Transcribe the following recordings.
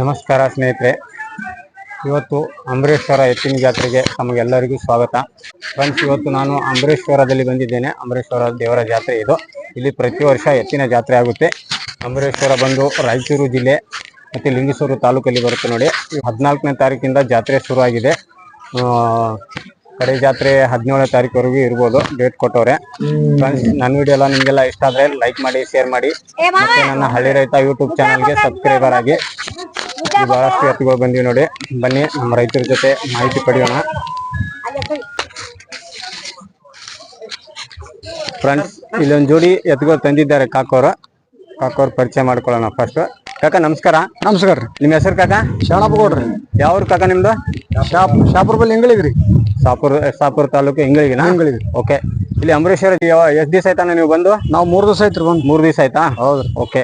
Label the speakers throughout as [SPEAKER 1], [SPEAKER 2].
[SPEAKER 1] ನಮಸ್ಕಾರ ಸ್ನೇಹಿತರೆ. ಇವತ್ತು ಅಂಬರೇಶ್ವರ ಎತ್ತಿನ ಜಾತ್ರೆಗೆ ತಮಗೆಲ್ಲರಿಗೂ ಸ್ವಾಗತ. ಫ್ರೆಂಡ್ಸ್, ಇವತ್ತು ನಾನು ಅಂಬರೇಶ್ವರದಲ್ಲಿ ಬಂದಿದ್ದೇನೆ. ಅಂಬರೇಶ್ವರ ದೇವರ ಜಾತ್ರೆ ಇದು. ಇಲ್ಲಿ ಪ್ರತಿ ವರ್ಷ ಎತ್ತಿನ ಜಾತ್ರೆ ಆಗುತ್ತೆ. ಅಂಬರೇಶ್ವರ ಬಂದು ರಾಯಚೂರು ಜಿಲ್ಲೆ ಮತ್ತು ಲಿಂಗಸೂರು ತಾಲೂಕಲ್ಲಿ ಬರುತ್ತೆ ನೋಡಿ. ಹದಿನಾಲ್ಕನೇ ತಾರೀಕಿಂದ ಜಾತ್ರೆ ಶುರುವಾಗಿದೆ. ಕಡೆ ಜಾತ್ರೆ ಹದಿನೇಳನೇ ತಾರೀಕುವರೆಗೂ ಇರ್ಬೋದು ಡೇಟ್ ಕೊಟ್ಟವ್ರೆ. ಫ್ರೆಂಡ್ಸ್, ನನ್ನ ವಿಡಿಯೋ ಎಲ್ಲ ನಿಮಗೆಲ್ಲ ಇಷ್ಟ ಆದರೆ ಲೈಕ್ ಮಾಡಿ ಶೇರ್ ಮಾಡಿ. ಮತ್ತೆ ನನ್ನ ಹಳ್ಳಿ ರೈತ ಯೂಟ್ಯೂಬ್ ಚಾನಲ್ಗೆ ಸಬ್ಸ್ಕ್ರೈಬರ್ ಆಗಿ. ಬಹಳಷ್ಟು ಎತ್ತುಗಳು ಬಂದಿವೆ ನೋಡಿ. ಬನ್ನಿ ನಮ್ಮ ರೈತರ ಜೊತೆ ಮಾಹಿತಿ ಪಡೆಯೋಣ. ಫ್ರೆಂಡ್ಸ್ ಇಲ್ಲೊಂದು ಜೋಡಿ ಎತ್ತುಗಳು ತಂದಿದ್ದಾರೆ ಕಾಕೋರು. ಕಾಕೋರ್ ಪರಿಚಯ ಮಾಡ್ಕೊಳ್ಳೋಣ ಫಸ್ಟ್ ಕಾಕ ನಮಸ್ಕಾರ.
[SPEAKER 2] ನಮಸ್ಕಾರ ರೀ.
[SPEAKER 1] ನಿಮ್ಮ ಹೆಸರು ಕಾಕ?
[SPEAKER 2] ಶಾಣಪ್ಪಗೌಡ್ರಿ. ಗೌಡ್ರಿ
[SPEAKER 1] ಯಾವ ಕಾಕ ನಿಮ್ದು?
[SPEAKER 2] ಶಾಪ್ ಶಾಪುರ ಬಲ್ಲಿ ಹೆಂಗಳಿಗ್ರಿ
[SPEAKER 1] ಶಾಪುರ್ ಶಾಪುರ್ ತಾಲೂಕು ಇಂಗಳಿಗಿನ
[SPEAKER 2] ಹೆಂಗಳಿಗೆ
[SPEAKER 1] ಓಕೆ ಇಲ್ಲಿ ಅಂಬರೀಶ್ವರ ಎಷ್ಟು ದಿವಸ ಆಯ್ತಾನ ನೀವು ಬಂದು?
[SPEAKER 2] ನಾವು ಮೂರು ದಿವಸ ಆಯ್ತು ಬಂದ್.
[SPEAKER 1] ಮೂರು ದಿವಸ ಆಯ್ತಾ?
[SPEAKER 2] ಹೌದು
[SPEAKER 1] ಓಕೆ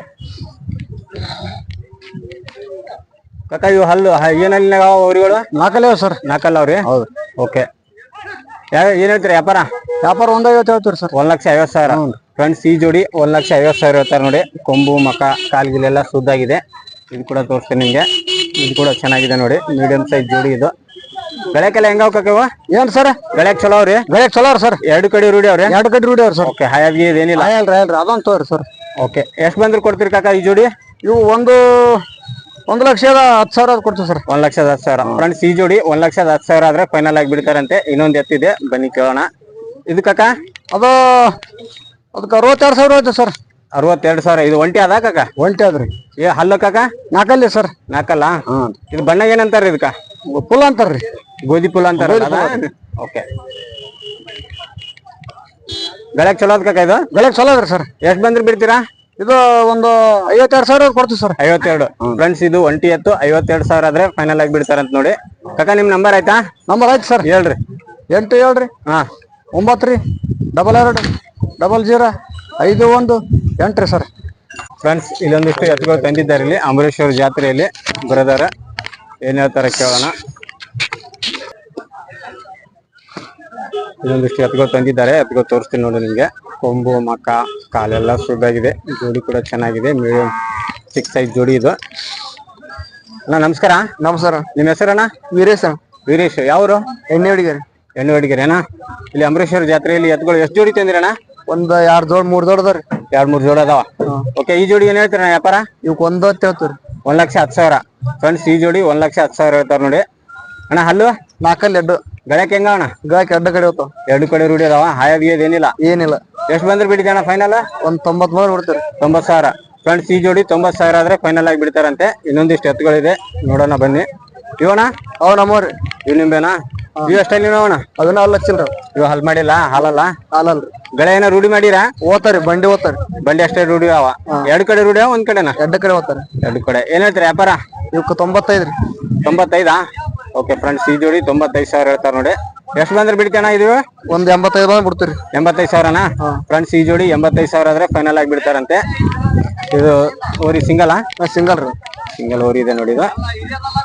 [SPEAKER 1] ಕಾಕ ಇವು ಹಲ್ಲು ಏನಲ್ಲಿ ಅವರುಗಳು
[SPEAKER 2] ನಾಲ್ಕಲ್ಲೇ ಸರ್.
[SPEAKER 1] ನಾಲ್ಕಲ್ಲ ಅವ್ರಿ
[SPEAKER 2] ಹೌದು.
[SPEAKER 1] ಓಕೆ. ಯಾವ ಏನ್ ಹೇಳ್ತೀರಿ ವ್ಯಾಪಾರ?
[SPEAKER 2] ವ್ಯಾಪಾರ ಒಂದ್ ಐವತ್ತು ಹೇಳ್ತೀರಿ ಸರ್.
[SPEAKER 1] ಒಂದ್ ಲಕ್ಷ ಐವತ್ತು ಸಾವಿರ. ಫ್ರೆಂಡ್ಸ್ ಈ ಜೋಡಿ ಒಂದ್ ಲಕ್ಷ ಐವತ್ತು ಸಾವಿರ ಹೇಳ್ತಾರೆ ನೋಡಿ. ಕೊಂಬು ಮಕ ಕಾಲ್ಗಿಲೆಲ್ಲ ಸುದ್ದಾಗಿದೆ ಇದು ಕೂಡ ತೋರಿಸ್ತೀನಿ ನಿಮ್ಗೆ. ಇದು ಕೂಡ ಚೆನ್ನಾಗಿದೆ ನೋಡಿ. ಮೀಡಿಯಂ ಸೈಜ್ ಜೋಡಿ ಇದು. ಬೆಳಕೆಲ್ಲ ಹೆಂಗಾವ್ ಕಾಕವ
[SPEAKER 2] ಏನ್ ಸರ್?
[SPEAKER 1] ಬೆಳಕ್ ಚಲೋ ಅವ್ರಿ?
[SPEAKER 2] ಬೆಳಗ್ಗೆ ಚಲೋ ಸರ್.
[SPEAKER 1] ಎರಡು ಕಡೆ ರೂಢಿ ಅವ್ರಿ?
[SPEAKER 2] ಎರಡು ಕಡೆ ರೂಢಿ ಅವ್ರಿ ಸರ್.
[SPEAKER 1] ಓಕೆ ಹಾಯಾಗಿ ಏನಿಲ್ಲ
[SPEAKER 2] ಅಲ್ರಿ ಅಲ್ರಿ. ಅದೊಂದು ತೋರಿ ಸರ್.
[SPEAKER 1] ಓಕೆ ಎಷ್ಟು ಬಂದ್ರೆ ಕೊಡ್ತೀರಿ ಕಾಕ ಈ ಜೋಡಿ?
[SPEAKER 2] ಇವು ಒಂದು ಒಂದು ಲಕ್ಷದ ಹತ್ತು ಸಾವಿರ ಕೊಡ್ತೀವಿ ಸರ್.
[SPEAKER 1] ಒಂದ್ ಲಕ್ಷದ ಹತ್ತು ಸಾವಿರ. ಫ್ರೆಂಡ್ಸ್ ಈ ಜೋಡಿ ಒಂದ್ ಲಕ್ಷದ ಹತ್ತು ಸಾವಿರ ಆದ್ರೆ ಫೈನಲ್ ಆಗಿ ಬಿಡ್ತಾರಂತೆ. ಇನ್ನೊಂದ್ ಎತ್ತಿದೆ ಬನ್ನಿ ಕೇಳೋಣ. ಇದು ಕಾಕ?
[SPEAKER 2] ಅದು ಅದಕ್ಕೆ ಅರವತ್ತೆರಡು ಸಾವಿರ ಹೋಯ್ತು ಸರ್.
[SPEAKER 1] ಅರವತ್ತೆರಡು ಸಾವಿರ. ಇದು ಒಂಟಿ ಅದ ಕಾಕ?
[SPEAKER 2] ಒಂಟಿ ಅದ್ರಿ.
[SPEAKER 1] ಏ ಹಲ್ಲ ಕಾಕ?
[SPEAKER 2] ನಾಲ್ಕಲ್ಲಿ ಸರ್.
[SPEAKER 1] ನಾಲ್ಕಲ್ಲ ಇದು ಬಣ್ಣ ಏನಂತಾರ ಇದಕ್ಕ?
[SPEAKER 2] ಪುಲ್ ಅಂತಾರ್ರಿ.
[SPEAKER 1] ಗೋಧಿ ಪುಲ್ ಅಂತಾರ ಓಕೆ. ಬೆಳಕ್ ಚಲೋ ಅದ ಕಾಕ ಇದು?
[SPEAKER 2] ಬೆಳಗ್ಗೆ ಚಲೋ ಅದ್ರಿ ಸರ್.
[SPEAKER 1] ಎಷ್ಟು ಬಂದ್ರೆ ಬಿಡ್ತೀರಾ?
[SPEAKER 2] ಇದು ಒಂದು ಐವತ್ತೆರಡು ಸಾವಿರ ಕೊಡ್ತೀವಿ ಸರ್.
[SPEAKER 1] ಐವತ್ತೆರಡು. ಫ್ರೆಂಡ್ಸ್ ಇದು ಒಂಟಿ ಎತ್ತು ಐವತ್ತೆರಡು ಸಾವಿರ ಆದ್ರೆ ಫೈನಲ್ ಆಗಿ ಬಿಡ್ತಾರಂತ ನೋಡಿ. ಕಾಕ ನಿಮ್ ನಂಬರ್ ಆಯ್ತಾ?
[SPEAKER 2] ನಂಬರ್ ಆಯ್ತು ಸರ್.
[SPEAKER 1] ಹೇಳ್ರಿ.
[SPEAKER 2] ಎಂಟು ಹೇಳ್ರಿ.
[SPEAKER 1] ಹಾ.
[SPEAKER 2] ಒಂಬತ್ತು ರೀ. ಡಬಲ್ ಎರಡು. ಡಬಲ್ ಜೀರೋ ಐದು ಒಂದು. ಎಂಟು ರೀ ಸರ್.
[SPEAKER 1] ಫ್ರೆಂಡ್ಸ್ ಇಲ್ಲೊಂದಿಷ್ಟು ಎತ್ತುಗಳು ತಂದಿದ್ದಾರೆ ಇಲ್ಲಿ. ಅಂಬರೀಶ್ವರ ಜಾತ್ರೆಯಲ್ಲಿ ಬರೋದಾರ. ಏನ್ ಹೇಳ್ತಾರೆ ಕೇಳೋಣ. ಇಲ್ಲೊಂದಿಷ್ಟು ಎತ್ತುಗಳು ತಂದಿದ್ದಾರೆ. ಎತ್ತುಗಳು ತೋರಿಸ್ತೀನಿ ನೋಡಿ ನಿಮಗೆ. ಕೊಂಬು ಮಕ್ಕ ಕಾಲೆಲ್ಲ ಸುದ್ದಾಗಿದೆ ಜೋಡಿ ಕೂಡ ಚೆನ್ನಾಗಿದೆ. ಮೀಡಿಯಂ ಸಿಕ್ಸ್ ಸೈಜ್ ಜೋಡಿ ಇದು. ಅಣ್ಣ ನಮಸ್ಕಾರ.
[SPEAKER 2] ನಮಸ್ಕಾರ.
[SPEAKER 1] ನಿಮ್ಮ ಹೆಸರಣ್ಣ?
[SPEAKER 2] ವೀರೇಶ
[SPEAKER 1] ವೀರೇಶ್. ಯಾವರು?
[SPEAKER 2] ಎಣ್ಣೆ ಹುಡುಗಿರಿ
[SPEAKER 1] ಎಣ್ಣೆ ಅಣ್ಣ? ಇಲ್ಲಿ ಅಂಬರೀಶ್ವರ ಜಾತ್ರೆಯಲ್ಲಿ ಎತ್ಗಳು ಎಷ್ಟು ಜೋಡಿ ತಂದಿರಣ್ಣ?
[SPEAKER 2] ಒಂದ್ ಎರಡ್ ಜೋಡ್ ಮೂರ್ ದೊಡ್ಡದವ್ರಿ
[SPEAKER 1] ಎರಡ್ ಮೂರ್ ಜೋಡ ಅದಾವ? ಓಕೆ ಈ ಜೋಡಿ ಏನ್ ಹೇಳ್ತೀರಣ್ಣ ವ್ಯಾಪಾರ?
[SPEAKER 2] ಇವಕ್ ಒಂದ್ ಹೊತ್ತು ಹೇಳ್ತೀರಿ
[SPEAKER 1] ಒಂದ್ ಲಕ್ಷ ಹತ್ತು ಸಾವಿರ. ಫ್ರೆಂಡ್ಸ್ ಈ ಜೋಡಿ ಒಂದ್ ಲಕ್ಷ ಹತ್ತು ಸಾವಿರ ಹೇಳ್ತಾರ ನೋಡಿ. ಅಣ್ಣ ಹಲ್ಲು?
[SPEAKER 2] ನಾಲ್ಕಲ್ಲಿ ಎಡ್ಡು.
[SPEAKER 1] ಗಣಕ್ ಹೆಂಗ ಅಣ್ಣ?
[SPEAKER 2] ಗಾಯಕ್ ಎಡ್ಡ ಕಡೆ ಹೋಗ್ತಾವ
[SPEAKER 1] ಎರಡು ಕಡೆ ರೂಢಿ ಅದಾವ ಹಾಯಾಗಿ ಏನಿಲ್ಲ?
[SPEAKER 2] ಏನಿಲ್ಲ.
[SPEAKER 1] ಎಷ್ಟು ಬಂದ್ರೆ ಬಿಡಿದೆ ಅಣ್ಣ ಫೈನಲ್
[SPEAKER 2] ಒಂದ್ ತೊಂಬತ್ ಮೂರು ಬಿಡ್ತಾರೆ.
[SPEAKER 1] ತೊಂಬತ್ ಸಾವಿರ. ಫ್ರೆಂಡ್ಸ್ ಈ ಜೋಡಿ ತೊಂಬತ್ ಸಾವಿರ ಆದ್ರೆ ಫೈನಲ್ ಆಗಿ ಬಿಡ್ತಾರಂತೆ. ಇನ್ನೊಂದಿಷ್ಟು ಎತ್ತುಗಳಿದೆ. ನೋಡೋಣ ಬನ್ನಿ. ಇವಣ
[SPEAKER 2] ಅವ್ ನಮ್ಮವ್ರಿ.
[SPEAKER 1] ಇವ್ ನಿಂಬೆನಾ? ಇವ್ ಎಷ್ಟಲ್ಲಿ ನೋಡೋಣ
[SPEAKER 2] ಅದನ್ನ ಹಲ್ ಹಚ್ಚಿಲ್ರ
[SPEAKER 1] ಇವ್ ಹಲ್ ಮಾಡಿಲ್ಲ? ಹಾಲಲ್ಲ?
[SPEAKER 2] ಹಾಲಲ್ರಿ.
[SPEAKER 1] ಗಳೆ ಏನ ರೂಢಿ ಮಾಡಿರಾ?
[SPEAKER 2] ಓದ್ತಾರಿ ಬಂಡಿ ಓದ್ತಾರಿ.
[SPEAKER 1] ಬಂಡಿ ಅಷ್ಟೇ ರೂಢಿ ಅವ. ಎರಡು ಕಡೆ ರೂಢಿ ಅವ ಒಂದ್ ಕಡೆನಾ?
[SPEAKER 2] ಎಡ್ಡ ಕಡೆ ಓತಾರ
[SPEAKER 1] ಎರಡು ಕಡೆ. ಏನ್ ಹೇಳ್ತೀರಿ ವ್ಯಾಪಾರ?
[SPEAKER 2] ಇವಕ್ ತೊಂಬತ್ತೈದ್ರಿ
[SPEAKER 1] ತೊಂಬತ್ತೈದಾ? ಓಕೆ ಫ್ರೆಂಡ್ಸ್ ಈ ಜೋಡಿ ತೊಂಬತ್ತೈದು ಸಾವಿರ ಹೇಳ್ತಾರೆ ನೋಡಿ. ಎಷ್ಟು ಬಂದ್ರೆ ಬಿಡ್ತೇನೆ ಇದು?
[SPEAKER 2] ಒಂದ್ ಎಂಬತ್ತೈದು ಬಂದ್ರೆ ಬಿಡ್ತೀರಿ.
[SPEAKER 1] ಎಂಬತ್ತೈದು ಸಾವಿರನಾ? ಫ್ರೆಂಡ್ಸ್ ಈ ಜೋಡಿ ಎಂಬತ್ತೈದು ಸಾವಿರ ಆದ್ರೆ ಫೈನಲ್ ಆಗಿ ಬಿಡ್ತಾರಂತೆ. ಇದು ಓರಿ ಸಿಂಗಲ್
[SPEAKER 2] ಸಿಂಗಲ್ ರೀ.
[SPEAKER 1] ಸಿಂಗಲ್ ಓರಿ ಇದೆ ನೋಡಿ ಇದು.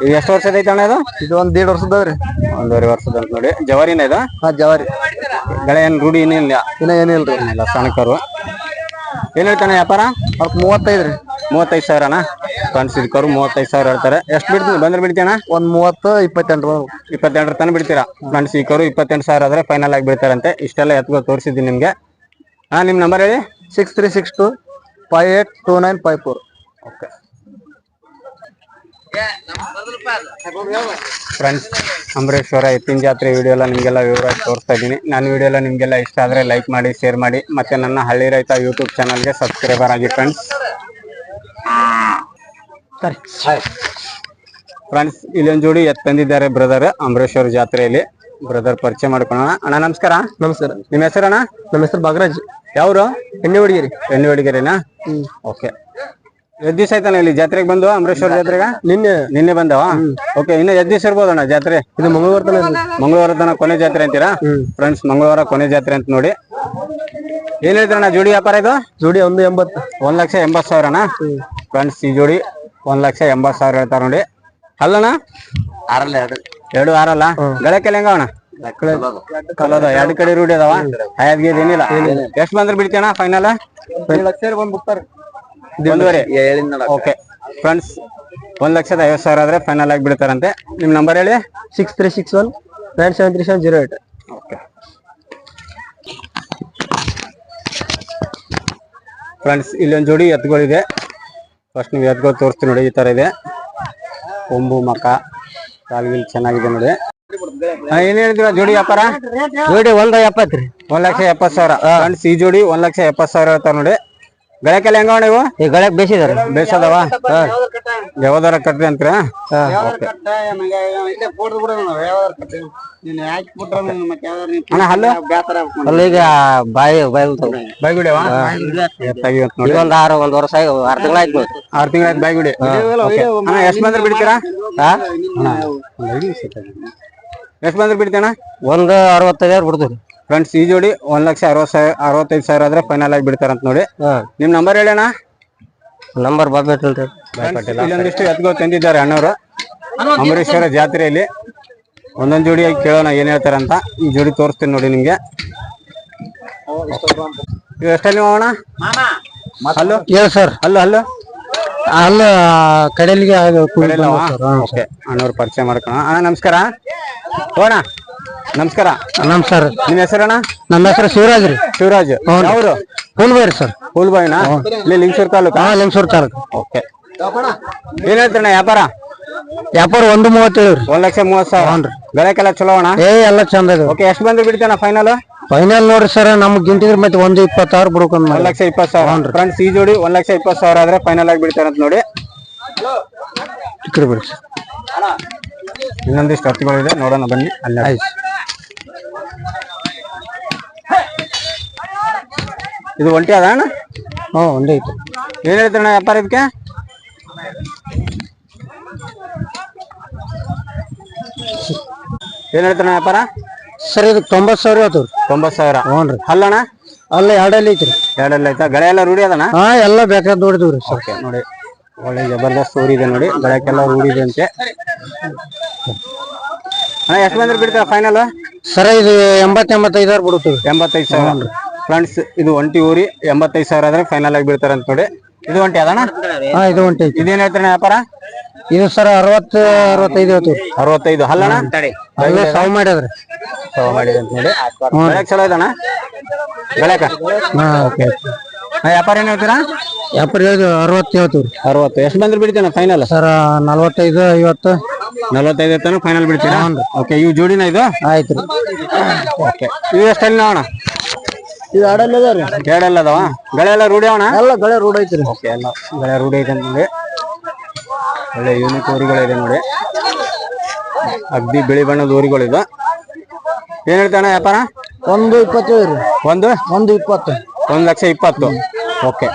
[SPEAKER 1] ಇದು ಎಷ್ಟು ವರ್ಷದ ಐತೆ ಅಣ್ಣ ಇದು?
[SPEAKER 2] ಇದು ಒಂದ್ ದೇಡ್ ವರ್ಷದವ್ರಿ
[SPEAKER 1] ಒಂದೂವರೆ ವರ್ಷದ ಅಂತ ನೋಡಿ. ಜವಾರಿನ ಇದು?
[SPEAKER 2] ಹಾ ಜವಾರಿ.
[SPEAKER 1] ಗಳೆ ಏನ್ ರೂಢಿ ಏನಿಲ್ಲ
[SPEAKER 2] ಇನ್ನ ಏನಿಲ್ರಿ
[SPEAKER 1] ಇಲ್ಲ ಸಣ್ಣಕರು ಏನ್ ಹೇಳ್ತಾನೆ ವ್ಯಾಪಾರ?
[SPEAKER 2] ಮೂವತ್ತೈದು ಮೂವತ್ತೈದ್ರಿ
[SPEAKER 1] ಮೂವತ್ತೈದು ಸಾವಿರ ಫ್ರೆಂಡ್ಸ್ ಇದು ಕರು ಮೂವತ್ತೈದು ಸಾವಿರ ಹೇಳ್ತಾರೆ. ಎಷ್ಟು ಬಿಡ್ತೀನಿ? ಬಂದ್ರೆ ಬಿಡ್ತೀನ
[SPEAKER 2] ಒಂದ್ ಮೂವತ್ತು ಇಪ್ಪತ್ತೆಂಟು.
[SPEAKER 1] ಇಪ್ಪತ್ತೆಂಟರ ತನಕ ಬಿಡ್ತೀರಾ? ಫ್ರೆಂಡ್ಸ್ ಇಪ್ಪತ್ತೆಂಟು ಸಾವಿರ ಆದ್ರೆ ಫೈನಲ್ ಆಗಿ ಬಿಡ್ತಾರಂತೆ. ಇಷ್ಟೆಲ್ಲ ಎತ್ಕೋ ತೋರಿಸಿದ್ದೀನಿ ನಿಮಗೆ. ಹಾಂ ನಿಮ್ಮ ನಂಬರ್ ಹೇಳಿ?
[SPEAKER 2] Six three six two five eight two nine five four.
[SPEAKER 1] Okay. Friends Ambareshwara ಎತ್ತಿನ ಜಾತ್ರೆ ವಿಡಿಯೋ ಎಲ್ಲ ನಿಮಗೆಲ್ಲ ವಿವರವಾಗಿ ತೋರಿಸ್ತಾ ಇದ್ದೀನಿ. ನನ್ನ ವಿಡಿಯೋ ಎಲ್ಲ ನಿಮಗೆಲ್ಲ ಇಷ್ಟ ಆದರೆ ಲೈಕ್ ಮಾಡಿ ಶೇರ್ ಮಾಡಿ. ಮತ್ತೆ ನನ್ನ ಹಳ್ಳಿ ರೈತ ಯೂಟ್ಯೂಬ್ ಚಾನಲ್ಗೆ ಸಬ್ಸ್ಕ್ರೈಬರ್ ಆಗಿ ಫ್ರೆಂಡ್ಸ್ ಫ್ರೆಂಡ್ಸ್ ಇಲ್ಲೊಂದು ಜೋಡಿ ಎತ್ ತಂದಿದ್ದಾರೆ ಬ್ರದರ್ ಅಮರೇಶ್ವರ ಜಾತ್ರೆಯಲ್ಲಿ. ಬ್ರದರ್ ಪರಿಚಯ ಮಾಡ್ಕೊಳ್ಳೋಣ. ಅಣ್ಣ ನಮಸ್ಕಾರ.
[SPEAKER 2] ನಮಸ್ಕಾರ.
[SPEAKER 1] ನಿಮ್ಮ ಹೆಸರಣ್ಣ
[SPEAKER 2] ನಮ್ಮ ಹೆಸರು ಬಾಗರಾಜ್
[SPEAKER 1] ಯಾವ್ರು?
[SPEAKER 2] ಎಣ್ಣೆ ಹುಡುಗಿರಿ
[SPEAKER 1] ಎಣ್ಣೆ ಹುಡುಗಿರಿನಾ ಓಕೆ ಎದ್ ದಿವಸ ಆಯ್ತಾನ ಇಲ್ಲಿ ಜಾತ್ರೆಗೆ ಬಂದು ಅಮರೇಶ್ವರ ಜಾತ್ರೆಗ?
[SPEAKER 2] ನಿನ್ನೆ.
[SPEAKER 1] ನಿನ್ನೆ ಬಂದವ? ಓಕೆ ಇನ್ನ ಎದ್ ದಿವಸ ಇರ್ಬೋದಣ್ಣ ಜಾತ್ರೆ?
[SPEAKER 2] ಇದು ಮಂಗಳವಾರ ತನ
[SPEAKER 1] ಮಂಗಳವಾರ ತನಕ ಕೊನೆ ಜಾತ್ರೆ ಅಂತೀರಾ? ಫ್ರೆಂಡ್ಸ್ ಮಂಗಳವಾರ ಕೊನೆ ಜಾತ್ರೆ ಅಂತ ನೋಡಿ. ಏನ್ ಹೇಳ್ತಾರಣ್ಣ ಜೋಡಿ ವ್ಯಾಪಾರ ಇದು?
[SPEAKER 2] ಜೋಡಿ ಒಂದು ಎಂಬತ್ತು.
[SPEAKER 1] ಒಂದ್ ಲಕ್ಷ ಎಂಬತ್ ಸಾವಿರನಾ? ಫ್ರೆಂಡ್ಸ್ ಈ ಜೋಡಿ ಒಂದ್ ಲಕ್ಷ ಎಂಬತ್ ಸಾವಿರ ಹೇಳ್ತಾರ ನೋಡಿ. ಅಲ್ಲಣ್ಣ
[SPEAKER 2] ಆರಲ್ಲ ಎರಡು.
[SPEAKER 1] ಎರಡು ಆರಲ್ಲ? ಗಳಕ್ಕೆಲ್ಲ ಹೆಂಗವಣ ಕಲದ ಎರಡು ಕಡೆ ರೂಢಿ ಅದಾವ? ಹಾಯಾದ್ಗೆ ಏನಿಲ್ಲ. ಎಷ್ಟ್ ಬಂದ್ರೆ ಬಿಡ್ತೀಯಣ್ಣ ಫೈನಲ್ ಒಂದೂವರೆ? ಓಕೆ. ಫ್ರೆಂಡ್ಸ್ ಒಂದ್ ಲಕ್ಷದ ಐವತ್ ಸಾವಿರ ಆದ್ರೆ ಫೈನಲ್ ಆಗಿ ಬಿಡ್ತಾರಂತೆ. ನಿಮ್ ನಂಬರ್ ಹೇಳಿ?
[SPEAKER 2] Six three six one nine seven three seven zero eight.
[SPEAKER 1] Okay. Friends ಇಲ್ಲೊಂದು ಜೋಡಿ ಎತ್ತುಗಳಿದೆ ಫಸ್ಟ್ ನೀವು ಎದ್ಗಳು ತೋರಿಸ್ತೀವಿ ನೋಡಿ ಈ ತರ ಇದೆ. ಕೊಂಬು ಮಕ ಕಾಲ್ಗಿಲ್ ಚೆನ್ನಾಗಿದೆ ನೋಡಿ. ಏನ್ ಹೇಳಿದ್ರ ಜೋಡಿ ವ್ಯಾಪಾರ?
[SPEAKER 2] ಜೋಡಿ ಒಂದ ಎಪ್ಪತ್ತು ರೀ.
[SPEAKER 1] ಒಂದ್ ಲಕ್ಷ ಎಪ್ಪತ್ತು ಸಾವಿರ. ಈ ಜೋಡಿ ಒಂದ್ ಲಕ್ಷ ಎಪ್ಪತ್ತು ಸಾವಿರ ಹೇಳ್ತಾರ ನೋಡಿ. ಗಳಕ್ಕೆಲ್ಲ ಹೆಂಗ ನೀವು?
[SPEAKER 2] ಈ ಗಳಕ್ ಬೇಸಿದಾರ.
[SPEAKER 1] ಬೇಸದವ? ಯಾವ್ದಾರ ಕಟ್ರಿ ಅಂತೀರಾ?
[SPEAKER 2] ಅಲ್ಲ ಈಗ ಬಾಯಿ ಬಾಯಿ
[SPEAKER 1] ಎತ್ತಾಗಿ ಇವತ್ತು ನೋಡಿ.
[SPEAKER 2] ಒಂದ್ ಆರು ಒಂದ್ ವರ್ಷ ಆರು ತಿಂಗಳಾಯ್ತು
[SPEAKER 1] ಆರು ತಿಂಗಳಾಯ್ತು ಬೈಗುಡಿ Okay. ಅಣ್ಣ ಎಷ್ಟ್ ಬಂದ್ರೆ ಬಿಡ್ತೀರಾ? ಎಷ್ಟ್ ಬಂದ್ರೆ ಬಿಡ್ತೀನ
[SPEAKER 2] ಒಂದ್ ಅರವತ್ತೈದು ಬಿಡ್ತೀವಿ
[SPEAKER 1] ಫ್ರೆಂಡ್ಸ್ ಈ ಜೋಡಿ ಒಂದ್ ಲಕ್ಷ ಅರವತ್ ಸಾವಿರ ಅರವತ್ತೈದು ಸಾವಿರ ಆದ್ರೆ ಫೈನಲ್ ಆಗಿ ಬಿಡ್ತಾರಂತ ನೋಡಿ. ನಿಮ್ ನಂಬರ್ ಹೇಳಣ್ಣ?
[SPEAKER 2] ನಂಬರ್ ಬರ್ಬೇಕಲ್ರಿ
[SPEAKER 1] ಇಲ್ಲೊಂದಿಷ್ಟು ಎತ್ಗೋ ತಂದಿದ್ದಾರೆ ಅಣ್ಣವರು. ಅಂಬರೀಶ್ವರ ಜಾತ್ರೆಯಲ್ಲಿ. ಒಂದೊಂದ್ ಆಗಿ ಕೇಳೋಣ ಏನ್ ಹೇಳ್ತಾರಂತ ಈ ಜೋಡಿ ತೋರಿಸ್ತೀನಿ ನೋಡಿ ನಿಮ್ಗೆ. ಇವ್ ಎಷ್ಟಲ್ಲಿ ನೀವು ಅಣ್ಣ ಹಲ್ಲು
[SPEAKER 2] ಹೇಳಿ ಸರ್.
[SPEAKER 1] Hello hello?
[SPEAKER 2] ಅಲ್ಲ ಕಡೆಲಿಗೆ
[SPEAKER 1] ಓಕೆ ಅಣ್ಣವ್ರು ಪರಿಚಯ ಮಾಡ್ಕೋಣ ಅಣ್ಣ ನಮಸ್ಕಾರ. ಹೋಣ ನಮಸ್ಕಾರ.
[SPEAKER 2] ನಮಸ್ಕಾರ
[SPEAKER 1] ನಿಮ್ ಹೆಸರಣ್ಣ?
[SPEAKER 2] ನಮ್ಮ ಹೆಸರು ಶಿವರಾಜ್ ರೀ.
[SPEAKER 1] ಶಿವರಾಜ್. ಅವರು
[SPEAKER 2] ಹುಲ್ಬಾಯಿ ಸರ್.
[SPEAKER 1] ಹುಲ್ಬಾಯಿನ? ಇಲ್ಲಿ ಲಿಂಗಸೂರ್ ತಾಲೂಕಾ?
[SPEAKER 2] ಹಾ ಲಿಂಗಸೂರ್ ತಾಲೂಕು.
[SPEAKER 1] ಓಕೆ. ಏನ್ ಹೇಳ್ತಾರಣ್ಣ ವ್ಯಾಪಾರ?
[SPEAKER 2] ವ್ಯಾಪಾರ ಒಂದು ಮೂವತ್ತೇಳು ರೀ.
[SPEAKER 1] ಒಂದ್ ಲಕ್ಷ ಮೂವತ್ ಸಾವಿರ. ಬೆಳಕೆಲ್ಲ ಚಲೋ ಅಣ್ಣ?
[SPEAKER 2] ಏ ಎಲ್ಲ ಚಂದ ಇದೆ.
[SPEAKER 1] ಓಕೆ ಎಷ್ಟು ಬಂದ್ರೆ ಬಿಡ್ತಾನ ಫೈನಲ್
[SPEAKER 2] ಫೈನಲ್ ನೋಡ್ರಿ ಸರ್ ನಮ್ಗೆ ಗಿಂಟಿದ್ರೆ ಮತ್ತೆ ಒಂದು ಇಪ್ಪತ್ತಾರು ಬಿಡ್ಕೊಂಡ್
[SPEAKER 1] ಒಂದ್ ಲಕ್ಷ ಇಪ್ಪತ್ತು ಸಾವಿರ. ಫ್ರೆಂಡ್ಸ್ ಈ ಜೋಡಿ ಒಂದ್ ಲಕ್ಷ ಇಪ್ಪತ್ತು ಸಾವಿರ ಆದ್ರೆ ಫೈನಲ್ ಆಗಿ ಬಿಡ್ತಾರಂತ ನೋಡಿ.
[SPEAKER 2] ಚಿಕ್ಕರು ಬಿಡಿ ಸರ್.
[SPEAKER 1] ಇನ್ನೊಂದಿಷ್ಟು ಹತ್ತಿಗಳಿದೆ ನೋಡೋಣ ಬನ್ನಿ. ಅಲ್ಲೇ. ಇದು ಒಂಟಿ ಅದ ಅಣ್ಣ?
[SPEAKER 2] ಹ್ಞೂ ಒಂದೇ ಐತೆ.
[SPEAKER 1] ಏನ್ ಹೇಳ್ತಾರಣ್ಣ ವ್ಯಾಪಾರ ಇದಕ್ಕೆ? ಏನ್ ಹೇಳ್ತಾರಣ್ಣ ವ್ಯಾಪಾರ?
[SPEAKER 2] ಸರ್ ಇದು ತೊಂಬತ್ತು ಸಾವಿರ ಆಯ್ತು ರೀ.
[SPEAKER 1] ತೊಂಬತ್ ಸಾವಿರ.
[SPEAKER 2] ಹ್ಞೂ ರೀ.
[SPEAKER 1] ಅಲ್ಲಣ್ಣ
[SPEAKER 2] ಅಲ್ಲ ಎರಡಲ್ಲಿ ಐತ್ರಿ
[SPEAKER 1] ಎರಡಲ್ಲಿ ಆಯ್ತಾ ಗಳೆ ಎಲ್ಲ ರೂಢಿ ಅದಣ್ಣ?
[SPEAKER 2] ಹಾ ಎಲ್ಲ ಬೇಕಾದ್ ನೋಡಿದ್ವಿ ರೀ ಸರ್.
[SPEAKER 1] ಓಕೆ ನೋಡಿ. ಒಳ್ಳೆ ಜಬರ್ದಸ್ತ್ ಊರಿ ಇದೆ ನೋಡಿ. ಗಳಕ್ಕೆಲ್ಲ ರೂಢಿದೆ ಅಂತೆ. ಅಣ್ಣ ಎಷ್ಟು ಬಂದ್ರೆ ಬಿಡ್ತಾರ ಫೈನಲ್
[SPEAKER 2] ಸರ್ ಇದು ಎಂಬತ್ತೆಂಬತ್ತೈದು ಸಾವಿರ ಬಿಡುತ್ತೆ
[SPEAKER 1] ಎಂಬತ್ತೈದು ಸಾವಿರ. ಫ್ರೆಂಡ್ಸ್ ಇದು ಒಂಟಿ ಊರಿ ಎಂಬತ್ತೈದು ಸಾವಿರ ಆದ್ರೆ ಫೈನಲ್ ಆಗಿ ಬಿಡ್ತಾರೆ ಅಂತ ನೋಡಿ. ಇದು ಒಂಟಿ ಅದಣ್ಣ?
[SPEAKER 2] ಹಾ ಇದು ಒಂಟಿ ಐತಿ.
[SPEAKER 1] ಇದೇನ್ ಹೇಳ್ತಾರೆ ವ್ಯಾಪಾರ?
[SPEAKER 2] ಇದು ಸರ್ ಅರವತ್ತು ಅರವತ್ತೈದು ಹೇಳ್ತು ರೀ
[SPEAKER 1] ಅರವತ್ತೈದು ಅಲ್ಲಣ್ಣ
[SPEAKER 2] ಅಲ್ಲೇ ಸಾವು ಮಾಡ್ಯದ್ರಿ.
[SPEAKER 1] ಮಾಡಿದ್ರೆ ಮಾಡಿದೆ ಅಂತ ನೋಡಿ. ಬೆಳಕ್ ಚಲೋ ಇದಣ್ಣ? ಬೆಳಕ?
[SPEAKER 2] ಹಾ ಓಕೆ
[SPEAKER 1] ವ್ಯಾಪಾರ ಏನ್ ಹೇಳ್ತೀರಾ?
[SPEAKER 2] ವ್ಯಾಪಾರ ಹೇಳಿದ್ರು ಅರವತ್ತು ಹೇಳ್ತೀವಿ. ರೀ
[SPEAKER 1] ಅರವತ್ತು. ಎಷ್ಟು ಬಂದ್ರೆ ಬಿಡ್ತೀನ ಫೈನಲ್
[SPEAKER 2] ಸರ್ ನಲ್ವತ್ತೈದು ಐವತ್ತು.
[SPEAKER 1] ನಲ್ವತ್ತೈದು ತನಕ ಫೈನಲ್ ಬಿಡ್ತೀರಾ? ಓಕೆ ಇವು ಜೋಡಿನ ಇದು?
[SPEAKER 2] ಆಯ್ತು
[SPEAKER 1] ಓಕೆ. ಇವು ಎಷ್ಟಲ್ಲಿ ನೋಡೋಣ
[SPEAKER 2] ಇದು ಆಡಲ್ಲ ರೀ.
[SPEAKER 1] ಎರಡೆಲ್ಲ ಅದಾವ? ಗಳೆ ಎಲ್ಲ ರೂಢಿ ಅವಣ
[SPEAKER 2] ಎಲ್ಲ ಗಳೆ ರೂಢ ಐತ್ರಿ.
[SPEAKER 1] ಓಕೆ ಎಲ್ಲ ಗಳೆ ರೂಢಿ ಐತೆ ಅಂತ ನೋಡಿ. ಒಳ್ಳೆ ಯೂನಿಕ್ ಊರಿಗಳಿದೆ ನೋಡಿ. ಅಗ್ದಿ ಬಿಳಿ ಬಣ್ಣದ ಊರಿಗಳಿದೆ ಏನ್ ಹೇಳ್ತಾನೆ ವ್ಯಾಪಾರ?
[SPEAKER 2] ಒಂದು ಇಪ್ಪತ್ತು ರೀ.
[SPEAKER 1] ಒಂದು?
[SPEAKER 2] ಒಂದು ಇಪ್ಪತ್ತು.
[SPEAKER 1] ಒಂದ್ ಲಕ್ಷ ಇಪ್ಪತ್ತು. ಓಕೆ.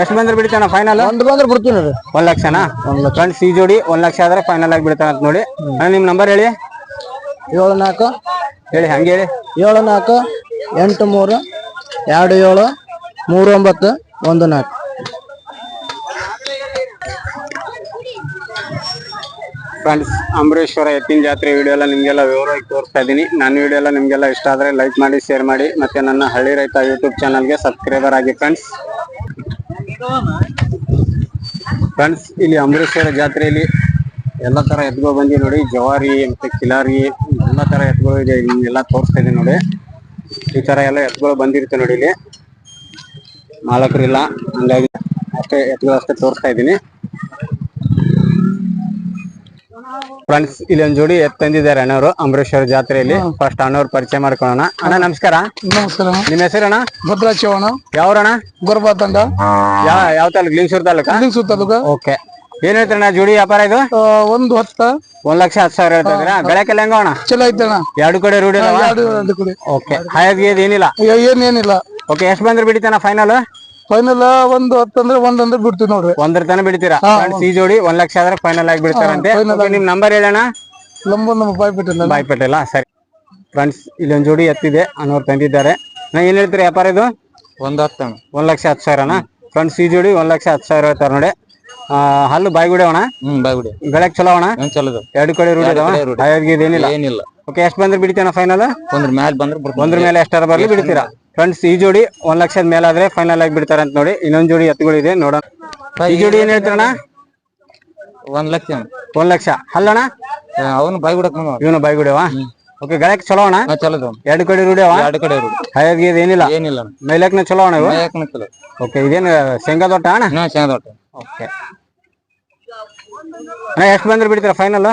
[SPEAKER 1] ಎಷ್ಟು ಬಂದ್ರೆ ಬಿಡ್ತಾನ ಫೈನಲ್
[SPEAKER 2] ಒಂದು ಬಂದ್ರೆ ಬಿಡ್ತೀನಿ ರೀ.
[SPEAKER 1] ಒಂದ್ ಲಕ್ಷನಾ? ಫ್ರೆಂಡ್ಸ್ ಸಿ ಜೋಡಿ ಒಂದ್ ಲಕ್ಷ ಆದ್ರೆ ಫೈನಲ್ ಆಗಿ ಬಿಡ್ತಾನ ಅಂತ ನೋಡಿ. ಅಣ್ಣ, ನಿಮ್ ನಂಬರ್ ಹೇಳಿ.
[SPEAKER 2] ಏಳು ನಾಲ್ಕು.
[SPEAKER 1] ಹೇಳಿ ಹಂಗೆ ಹೇಳಿ.
[SPEAKER 2] ಏಳು ನಾಲ್ಕು ಎಂಟು ಮೂರು ಎರಡು ಏಳು, ಮೂರು ಒಂಬತ್ತು, ಒಂದು ನಾಲ್ಕು.
[SPEAKER 1] ಫ್ರೆಂಡ್ಸ್ ಅಂಬರೀಶ್ವರ ಎತ್ತಿನ ಜಾತ್ರೆ ವಿಡಿಯೋ ಎಲ್ಲ ನಿಮಗೆಲ್ಲ ವಿವರವಾಗಿ ತೋರಿಸ್ತಾ ಇದ್ದೀನಿ. ನನ್ನ ವಿಡಿಯೋ ಎಲ್ಲ ನಿಮಗೆಲ್ಲ ಇಷ್ಟ ಆದರೆ ಲೈಕ್ ಮಾಡಿ ಶೇರ್ ಮಾಡಿ, ಮತ್ತೆ ನನ್ನ ಹಳ್ಳಿ ರೈತ ಯೂಟ್ಯೂಬ್ ಚಾನಲ್ಗೆ ಸಬ್ಸ್ಕ್ರೈಬರ್ ಆಗಿ ಫ್ರೆಂಡ್ಸ್ ಫ್ರೆಂಡ್ಸ್ ಇಲ್ಲಿ ಅಂಬರೀಶ್ವರ ಜಾತ್ರೆಯಲ್ಲಿ ಎಲ್ಲ ಥರ ಎತ್ಗಳು ಬಂದಿ ನೋಡಿ. ಜವಾರಿ, ಮತ್ತು ಕಿಲಾರಿ, ಎಲ್ಲ ಥರ ಎತ್ಗಳು ಇದೆ ಎಲ್ಲ ತೋರಿಸ್ತಾ ಇದ್ದೀನಿ ನೋಡಿ. ಈ ತರ ಎಲ್ಲ ಎತ್ತುಗಳು ಬಂದಿರುತ್ತೆ ನೋಡಿ ಇಲ್ಲಿ. ಮಾಲಕರಿಲ್ಲ. ಹಂಗಾಗಿ ಅಷ್ಟೇ ಎತ್ತುಗಳು ಅಷ್ಟೇ ತೋರಿಸ್ತಾ ಇದ್ದೀನಿ. ಫ್ರೆಂಡ್ಸ್ ಇಲ್ಲಿ ಒಂದ್ ಜೋಡಿ ಎತ್ ತಂದಿದ್ದಾರೆ ಅಣ್ಣವರು ಅಮೃತೇಶ್ವರ ಜಾತ್ರೆಯಲ್ಲಿ. ಫಸ್ಟ್ ಅಣ್ಣವ್ರ ಪರಿಚಯ ಮಾಡ್ಕೊಳ್ಳೋಣ. ಅಣ್ಣ ನಮಸ್ಕಾರ.
[SPEAKER 2] ನಮಸ್ಕಾರ
[SPEAKER 1] ನಿಮ್ಮ ಹೆಸರಣ್ಣ
[SPEAKER 2] ಭದ್ರಾಚವಣ
[SPEAKER 1] ಯಾವ್ರಣ್ಣ?
[SPEAKER 2] ಗೊರಬಾ ತಂಡ.
[SPEAKER 1] ಯಾವ ಯಾವ ತಾಲೂಕು? ಲಿಂಗಸೂರ್ ತಾಲೂಕಾ? ಓಕೆ ಏನ್ ಹೇಳ್ತಾರಣ್ಣ ಜೋಡಿ ವ್ಯಾಪಾರ ಇದು?
[SPEAKER 2] ಒಂದು ಹತ್ತ.
[SPEAKER 1] ಒಂದ್ ಲಕ್ಷ ಹತ್ತು ಸಾವಿರ ಹೇಳ್ತಾ ಬೆಳಕಲ್ಲ ಗಳಕ್ಕೆಲ್ಲ ಹೆಂಗ ಅಣ್ಣ
[SPEAKER 2] ಚಲೋ ಐತಣ್ಣ.
[SPEAKER 1] ಎರಡು ಕಡೆ ರೂಢಿ
[SPEAKER 2] ಎರಡು ಎರಡು ಕಡೆ
[SPEAKER 1] ಓಕೆ ಹಾಯದ್ ಏನಿಲ್ಲ?
[SPEAKER 2] ಏನೇನಿಲ್ಲ.
[SPEAKER 1] ಓಕೆ ಎಷ್ಟು ಬಂದ್ರೆ ಬಿಡಿತಾನ ಫೈನಲ್
[SPEAKER 2] ಫೈನಲ್ ಒಂದು ಹತ್ತಂದ್ರೆ ಒಂದ್ ಅಂದ್ರೆ ಬಿಡ್ತೀವಿ ನೋಡ್ರಿ.
[SPEAKER 1] ಒಂದ್ರ ತನ ಬಿಡ್ತೀರಾ? ಸಿ ಈ ಜೋಡಿ ಒಂದ್ ಲಕ್ಷ ಆದ್ರೆ ಫೈನಲ್ ಆಗಿ ಬಿಡ್ತಾರಂತೆ. Okay, ನಿಮ್ ನಂಬರ್ ಹೇಳೋಣ
[SPEAKER 2] ಲಂಬ ನಮ್ಮ ಬಾಯ್ ಬಿಟ್ಟಿಲ್ಲ
[SPEAKER 1] ಬಾಯ್ ಪಟೇಲ ಸರಿ. ಫ್ರೆಂಡ್ಸ್ ಇಲ್ಲೊಂದ್ ಜೋಡಿ ಎತ್ತಿದೆ. ಅನ್ನೋರು ತಂದಿದ್ದಾರೆ. ನಾ ಏನ್ ಹೇಳ್ತೀರಿ ವ್ಯಾಪಾರ ಇದು?
[SPEAKER 2] ಒಂದ್ ಹತ್ತಣ್ಣ.
[SPEAKER 1] ಒಂದ್ ಲಕ್ಷ ಹತ್ತು ಸಾವಿರನ? ಫ್ರೆಂಡ್ಸ್ ಈ ಜೋಡಿ ಒಂದ್ ಲಕ್ಷ ಹತ್ತು ಸಾವಿರ ಹೇಳ್ತಾರೆ ನೋಡಿ. ಹಲ್ಲು ಬಾಯ್ಗುಡಿ ಅಣ್ಣ
[SPEAKER 2] ಹ್ಮ್ ಬಾಯ್ ಬಿಡಿ
[SPEAKER 1] ಬೆಳಕ್ ಚಲೋ ಅಣ್ಣ
[SPEAKER 2] ಚಲೋ
[SPEAKER 1] ಎರಡು ಕಡೆ ರೂಢಿ ಅದಾವ? ಏನಿಲ್ಲ?
[SPEAKER 2] ಏನಿಲ್ಲ.
[SPEAKER 1] ಓಕೆ ಎಷ್ಟ್ ಬಂದ್ರೆ ಬಿಡ್ತೀನ ಫೈನಲ್
[SPEAKER 2] ಒಂದ್ರ ಮೇಲೆ ಬಂದ್ರೆ
[SPEAKER 1] ಒಂದ್ರ ಮೇಲೆ ಎಷ್ಟಾರ ಬರ್ಲಿ ಬಿಡ್ತೀರಾ? ಫ್ರೆಂಡ್ಸ್ ಈ ಜೋಡಿ ಒಂದ್ ಲಕ್ಷದ ಆದ್ರೆ ಫೈನಲ್ ಆಗಿ ಬಿಡ್ತಾರ ಅಂತ ನೋಡಿ. ಇನ್ನೊಂದ್ ಜೋಡಿ ಎತ್ತುಗಳಿದೆ ನೋಡೋಣ. ಈ ಜೋಡಿ ಏನ್ ಹೇಳ್ತಾರಣ
[SPEAKER 2] ಒಂದ್ ಲಕ್ಷ
[SPEAKER 1] ಒಂದ್ ಲಕ್ಷ. ಅಲ್ಲಣ್ಣ
[SPEAKER 2] ಅವನು ಬಾಯ್ಗುಡಕ್
[SPEAKER 1] ಇವನು ಬೈಗುಡಿವ ಓಕೆ ಗಳಕ್ ಚಲೋ ಅಣ್ಣ
[SPEAKER 2] ಚಲೋ
[SPEAKER 1] ಎರಡು ಕಡೆ ರೂಢಿಯವ
[SPEAKER 2] ಎರಡು ಕಡೆ ರೂಢಿ.
[SPEAKER 1] ಹಾಗಾಗಿ ಏನಿಲ್ಲ?
[SPEAKER 2] ಏನಿಲ್ಲ
[SPEAKER 1] ಮೈಲಕ್ನ ಚಲೋ ಅಣ್ಣ ಇವು?
[SPEAKER 2] ಯಾಕನ ಚಲೋ.
[SPEAKER 1] ಓಕೆ ಇದೇನು ಶೇಂಗಾ ದೊಡ್ಡ ಅಣ್ಣ?
[SPEAKER 2] ಶೇಂಗಾ ದೊಡ್ಡ.
[SPEAKER 1] ಓಕೆ ಅಣ್ಣ ಎಷ್ಟು ಬಂದ್ರೆ ಬಿಡ್ತೀರಾ ಫೈನಲ್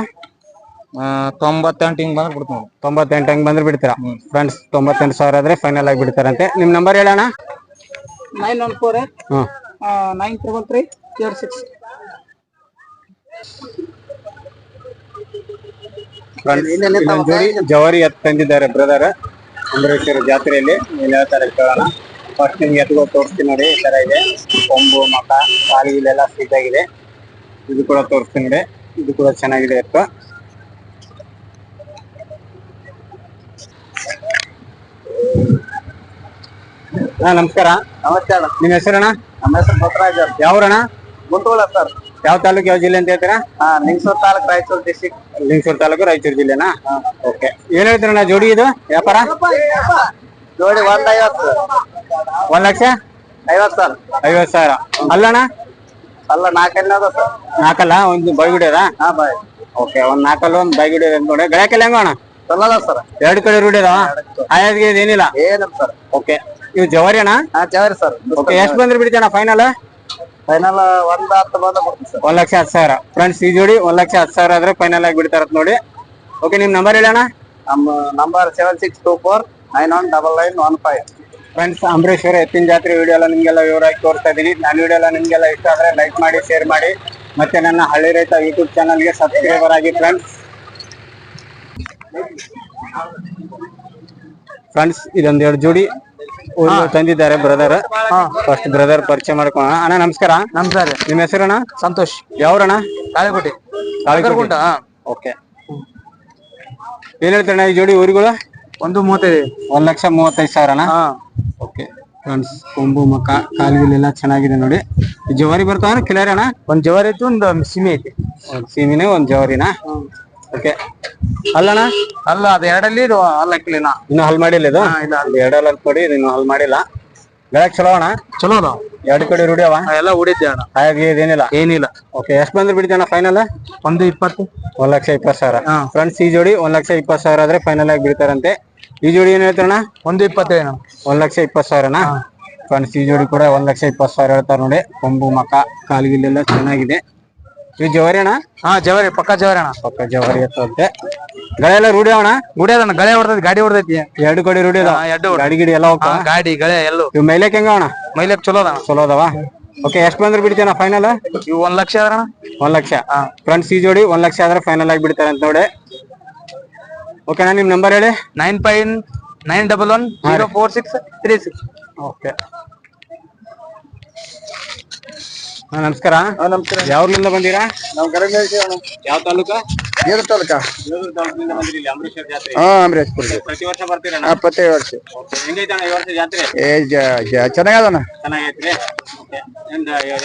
[SPEAKER 2] ತೊಂಬತ್ತೆಂಟು ಹಿಂಗ್ ಬಂದ್ರೆ ಬಿಡ್ತೀವಿ
[SPEAKER 1] ತೊಂಬತ್ತೆಂಟು ಹಂಗೆ ಬಂದ್ರೆ ಬಿಡ್ತೀರಾ? ಫ್ರೆಂಡ್ಸ್ ತೊಂಬತ್ತೆಂಟು ಸಾವಿರ ಆದ್ರೆ ಫೈನಲ್ ಆಗಿ ಬಿಡ್ತಾರಂತೆ. ನಿಮ್ ನಂಬರ್ ಹೇಳೋಣ
[SPEAKER 3] ನೈನ್ ಒನ್ ಫೋರ್ ಏಟ್
[SPEAKER 1] ಹ್ಞೂ
[SPEAKER 3] nine triple three eight six
[SPEAKER 1] ಜೋಡಿ ಜವಾರಿ ಎತ್ ತಂದಿದ್ದಾರೆ ಬ್ರದರ್ ಅಂಬರೀಶ್ವರ ಜಾತ್ರೆಯಲ್ಲಿ. ಕೇಳೋಣ ಫಸ್ಟ್ ನಿಮ್ಗೆ ಎತ್ಗಳು ತೋರಿಸ್ತೀನಿ ನೋಡಿ ಈ ತರ ಇದೆ. ಕೊಂಬು ಮಕ ಕಾಲಿಗೆಲ್ಲ ಸಿದ್ದಾಗಿದೆ. ಇದು ಕೂಡ ತೋರಿಸ್ತೀನಿ ನೋಡಿ. ಇದು ಕೂಡ ಚೆನ್ನಾಗಿದೆ ಅಪ್ಪ ಹಾ ನಮಸ್ಕಾರ.
[SPEAKER 3] ನಮಸ್ತೆ ಅಣ್ಣ.
[SPEAKER 1] ನಿಮ್ಮ ಹೆಸರಣ್ಣ?
[SPEAKER 3] ನಮ್ಮ ಹೆಸರು ಬಸವರಾಜ್ ಅಂತ.
[SPEAKER 1] ಯಾವ್ರಣ್ಣ?
[SPEAKER 3] ಗುಂಟೂಳ ಸರ್.
[SPEAKER 1] ಯಾವ ತಾಲೂಕು ಯಾವ ಜಿಲ್ಲೆ ಅಂತ ಹೇಳ್ತೀರಾ?
[SPEAKER 3] ಹಾ ತಾಲೂಕು ತಾಲೂಕ್ ರಾಯಚೂರು ಡಿಸ್ಟಿಕ್
[SPEAKER 1] ಲಿಂಗಸೂರು ತಾಲೂಕು ರಾಯಚೂರು ಜಿಲ್ಲೆನಾ? ಓಕೆ. ಏನ್ ಹೇಳ್ತೀರಣ್ಣ ಜೋಡಿ ಇದು? ವ್ಯಾಪಾರ?
[SPEAKER 3] ಜೋಡಿ ಒಂದ್ ಐವತ್ತು.
[SPEAKER 1] ಒಂದ್ ಲಕ್ಷ?
[SPEAKER 3] ಐವತ್ತು ಸಾವಿರ.
[SPEAKER 1] ಐವತ್ ಸಾವಿರ. ಅಲ್ಲಣ್ಣ?
[SPEAKER 3] ಅಲ್ಲ ನಾಕಲ್ಲ ಅದ ಸರ್
[SPEAKER 1] ನಾಲ್ಕಲ್ಲ? ಒಂದು
[SPEAKER 3] ಹಾ ಬಾಯ್.
[SPEAKER 1] ಓಕೆ ಒಂದ್ ನಾಲ್ಕಲ್ಲ ಒಂದ್ ಬೈಗುಡಿ ನೋಡಿ. ಗಳಕ್ಕೆಲ್ಲ ಹೆಂಗೋಣ
[SPEAKER 3] ಚಲೋದ ಸರ್.
[SPEAKER 1] ಎರಡು ಕಡೆ ರೂಢಿ ಅದಾವ ಆಯಾದ್ಗೆ ಏನಿಲ್ಲ?
[SPEAKER 3] ಏನಿಲ್ಲ ಸರ್.
[SPEAKER 1] ಓಕೆ ಇವು ಜವಾರಿ ಅಣ್ಣ
[SPEAKER 3] ಹಾ ಜವರಿ ಸರ್.
[SPEAKER 1] ಓಕೆ ಎಷ್ಟು ಬಂದ್ರೆ ಬಿಡ್ತಾನ ಫೈನಲ್?
[SPEAKER 3] ಫೈನಲ್ ಒಂದ್ ಹತ್ತು ಬಂದ ಕೊಡ್ತೀನಿ ಸರ್.
[SPEAKER 1] ಒಂದ್ ಲಕ್ಷ ಹತ್ತು ಸಾವಿರ. ಫ್ರೆಂಡ್ಸ್ ಈ ಜೋಡಿ ಒಂದ್ ಲಕ್ಷ ಹತ್ತು ಸಾವಿರ ಆದ್ರೆ ಫೈನಲ್ ಆಗಿ ಬಿಡ್ತಾರತ್ ನೋಡಿ. ಓಕೆ ನಿಮ್ ನಂಬರ್ ಹೇಳಣ್ಣ? ಅಣ್ಣ
[SPEAKER 3] ನಮ್ಮ number seven six two four nine one double nine one five.
[SPEAKER 1] Friends Ambareshwara ಎತ್ತಿನ ಜಾತ್ರೆ ವಿಡಿಯೋ ಎಲ್ಲ ನಿಮ್ಗೆಲ್ಲ ವಿವರವಾಗಿ ತೋರಿಸ್ತಾ ಇದ್ದೀನಿ ನನ್ನ ವಿಡಿಯೋ ಎಲ್ಲ ನಿಮ್ಗೆಲ್ಲ ಇಷ್ಟ ಆದ್ರೆ ಲೈಕ್ ಮಾಡಿ ಶೇರ್ ಮಾಡಿ. ಮತ್ತೆ ನನ್ನ ಹಳ್ಳಿ ರೈತ ಯೂಟ್ಯೂಬ್ ಚಾನಲ್ಗೆ ಸಬ್ಸ್ಕ್ರೈಬರ್ ಆಗಿ ಫ್ರೆಂಡ್ಸ್ ಫ್ರೆಂಡ್ಸ್ ಇದೊಂದ್ ಎರಡು ಜೋಡಿ ತಂದಿದ್ದಾರೆ ಬ್ರದರ್ ಫಸ್ಟ್ ಬ್ರದರ್ ಪರಿಚಯ ಮಾಡ್ಕೋಣ ಅಣ್ಣ ನಮಸ್ಕಾರ.
[SPEAKER 2] ನಮಸ್ಕಾರ
[SPEAKER 1] ನಿಮ್ಮ ಹೆಸರಣ್ಣ
[SPEAKER 2] ಸಂತೋಷ್.
[SPEAKER 1] ಯಾವ್ರಣ್ಣ?
[SPEAKER 2] ಕಾಳಿಕೋಟೆ.
[SPEAKER 1] ಕಾಳಿಕೋಟೆ. ಓಕೆ ಏನ್ ಹೇಳ್ತಾರಣ್ಣ ಈ ಜೋಡಿ ಊರುಗಳು?
[SPEAKER 2] ಒಂದು ಮೂವತ್ತೈದು.
[SPEAKER 1] ಒಂದ್ ಲಕ್ಷ ಮೂವತ್ತೈದು ಸಾವಿರನ?
[SPEAKER 2] ಹಾ.
[SPEAKER 1] ಓಕೆ. ಫ್ರೆಂಡ್ಸ್ ಕೊಂಬು ಮಕ ಎಲ್ಲ ಚೆನ್ನಾಗಿದೆ ನೋಡಿ. ಈ ಜವಾರಿ ಬರ್ತಾವ ಕಿಲಾರಿ ಅಣ್ಣ
[SPEAKER 2] ಒಂದ್ ಜವಾರಿ ಐತಿ ಒಂದು ಸಿಮಿ ಐತಿ.
[SPEAKER 1] ಒಂದ್ ಸೀಮಿನೇ ಒಂದ್ ಜವಾರಿನ? ಓಕೆ. ಅಲ್ಲಣ್ಣ
[SPEAKER 2] ಅಲ್ಲ ಅದ ಎರಡಲ್ಲಿ ಇದು ಅಲ್ಲ ಹಾಕಿಲ್ಲ
[SPEAKER 1] ಇನ್ನು ಹಲ್ ಮಾಡಿಲ್ಲ ಇದು? ಎರಡಲ್ಲಿ ಎರಡಲ್ಲ ಕೊಡಿ ಇದು ಇನ್ನು ಹಲ್ ಮಾಡಿಲ್ಲ. ಬೆಳಕ್ ಚಲೋ ಅಣ್ಣ?
[SPEAKER 2] ಚಲೋ ಅದಾವ.
[SPEAKER 1] ಎರಡು ಕಡೆ ರೂಢಿ ಅವ
[SPEAKER 2] ಎಲ್ಲ ಉಡಿದ್ದೆ ಅಣ್ಣ.
[SPEAKER 1] ಹಾಗಾಗಿ ಇದೇನಿಲ್ಲ
[SPEAKER 2] ಏನಿಲ್ಲ.
[SPEAKER 1] ಓಕೆ ಎಷ್ಟು ಬಂದ್ರೆ ಬಿಡ್ತಾನ ಫೈನಲ್
[SPEAKER 2] ಒಂದು ಇಪ್ಪತ್ತು.
[SPEAKER 1] ಒಂದ್ ಲಕ್ಷ ಇಪ್ಪತ್ತು ಸಾವಿರ. ಫ್ರೆಂಡ್ಸ್ ಈ ಜೋಡಿ ಒಂದ್ ಲಕ್ಷ ಇಪ್ಪತ್ತು ಸಾವಿರ ಆದ್ರೆ ಫೈನಲ್ ಆಗಿ ಬಿಡ್ತಾರಂತೆ. ಈ ಜೋಡಿ ಏನ್ ಹೇಳ್ತಾರಣ್ಣ?
[SPEAKER 2] ಒಂದು ಇಪ್ಪತ್ತೈದು.
[SPEAKER 1] ಒಂದ್ ಲಕ್ಷ ಇಪ್ಪತ್ತು ಸಾವಿರನಾ? ಫ್ರೆಂಡ್ಸ್ ಈ ಜೋಡಿ ಕೂಡ ಒಂದ್ ಲಕ್ಷ ಇಪ್ಪತ್ತು ಸಾವಿರ ಹೇಳ್ತಾರೆ ನೋಡಿ. ಕೊಂಬು ಮಕ ಕಾಲ್ಗಿಲ್ಲೆಲ್ಲ ಚೆನ್ನಾಗಿದೆ. ಈ ಜವಾರಿ ಅಣ್ಣ?
[SPEAKER 2] ಹಾ ಜವರಿ ಪಕ್ಕ ಜವಾರಿ ಅಣ್ಣ.
[SPEAKER 1] ಪಕ್ಕ ಜವಾರಿ ಎತ್ತಂತೆ ಗಳೆಲ್ಲ ರೂಢಿ ಅಣ್ಣ?
[SPEAKER 2] ಗುಡಿ ಅದಣ್ಣ ಗಳೆ ಹೊಡ್ದೈತಿ ಗಾಡಿ ಹೊಡ್ದೈತಿ.
[SPEAKER 1] ಎರಡು ಕಡೆ ರೂಢಿ ಅದ
[SPEAKER 2] ಎರಡು
[SPEAKER 1] ಗಾಡಿ ಗಿಡಿ ಎಲ್ಲ ಹೋಗ್ತಾವ?
[SPEAKER 2] ಗಾಡಿ ಗಳೆ ಎಲ್ಲ.
[SPEAKER 1] ಇವ್ ಮೈಲೇಕ್ ಹೆಂಗ ಅಣ್ಣ?
[SPEAKER 2] ಮೈಲೇಕ್ ಚಲೋ ಅದ
[SPEAKER 1] ಚಲೋ ಅದಾವ? ಓಕೆ ಎಷ್ಟ್ ಬಂದ್ರೆ ಬಿಡ್ತೀನ ಫೈನಲ್
[SPEAKER 2] ಇವು ಒಂದ್ ಲಕ್ಷ ಅದ
[SPEAKER 1] ಒಂದ್ ಲಕ್ಷ. ಫ್ರೆಂಡ್ಸ್ ಈ ಜೋಡಿ ಒಂದ್ ಲಕ್ಷ ಆದ್ರೆ ಫೈನಲ್ ಆಗಿ ಬಿಡ್ತಾರೆ ಅಂತ ನೋಡಿ. ಓಕೆನಾ ನಿಮ್ ನಂಬರ್ ಹೇಳಿ.
[SPEAKER 2] Nine five nine double one zero four six three six
[SPEAKER 1] okay ಹಾ ನಮಸ್ಕಾರ.
[SPEAKER 3] ನಮಸ್ಕಾರ.
[SPEAKER 1] ಯಾವ್ರಿಂದ ಬಂದೀರಾ?
[SPEAKER 3] ನಾವು ಗರಗ
[SPEAKER 1] ಯಾವ ತಾಲೂಕ?
[SPEAKER 3] ತಾಲೂಕ?
[SPEAKER 1] ಜಾತ್ರೆ.
[SPEAKER 3] ಹಾ ಅಮರೇಶ್ಪುರ
[SPEAKER 1] ಪ್ರತಿ ವರ್ಷ ಬರ್ತೀರಾ
[SPEAKER 3] ಪ್ರತಿ ವರ್ಷ.
[SPEAKER 1] ಹೆಂಗೈತೆ ಅಣ್ಣ ಈ ವರ್ಷ ಜಾತ್ರೆ?
[SPEAKER 3] ಏ ಚೆನ್ನಾಗದಣ್ಣ.
[SPEAKER 1] ಚೆನ್ನಾಗೈತ್ರಿ?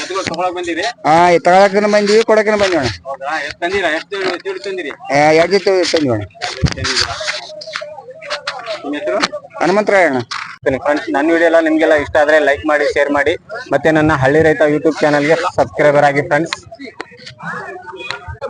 [SPEAKER 1] ಎತ್ತುಗಳು ತಗೊಳಕ್ ಬಂದಿರಿ?
[SPEAKER 3] ಹಾ ತಗೊಳಕನ ಬಂದಿವಿ ಕೊಡಕನ ಬಂದಿವಣ್ಣ
[SPEAKER 1] ಹೌದಾ? ಎಷ್ಟು ತಂದಿರಾ? ಎಷ್ಟು ಜೋಡಿ ತಂದಿರಿ?
[SPEAKER 3] ಎರಡು ಜೊತೆ
[SPEAKER 1] ತಂದಿದ್ದೀರಾ? ನಿಮ್ಮ ಹೆಸರು? ಫ್ರೆಂಡ್ಸ್ ನನ್ನ ವಿಡಿಯೋ ಎಲ್ಲ ನಿಮ್ಗೆಲ್ಲ ಇಷ್ಟ ಆದ್ರೆ ಲೈಕ್ ಮಾಡಿ ಶೇರ್ ಮಾಡಿ. ಮತ್ತೆ ನನ್ನ ಹಳ್ಳಿ ರೈತ ಯೂಟ್ಯೂಬ್ ಚಾನಲ್ಗೆ ಸಬ್ಸ್ಕ್ರೈಬರ್ ಆಗಿ ಫ್ರೆಂಡ್ಸ್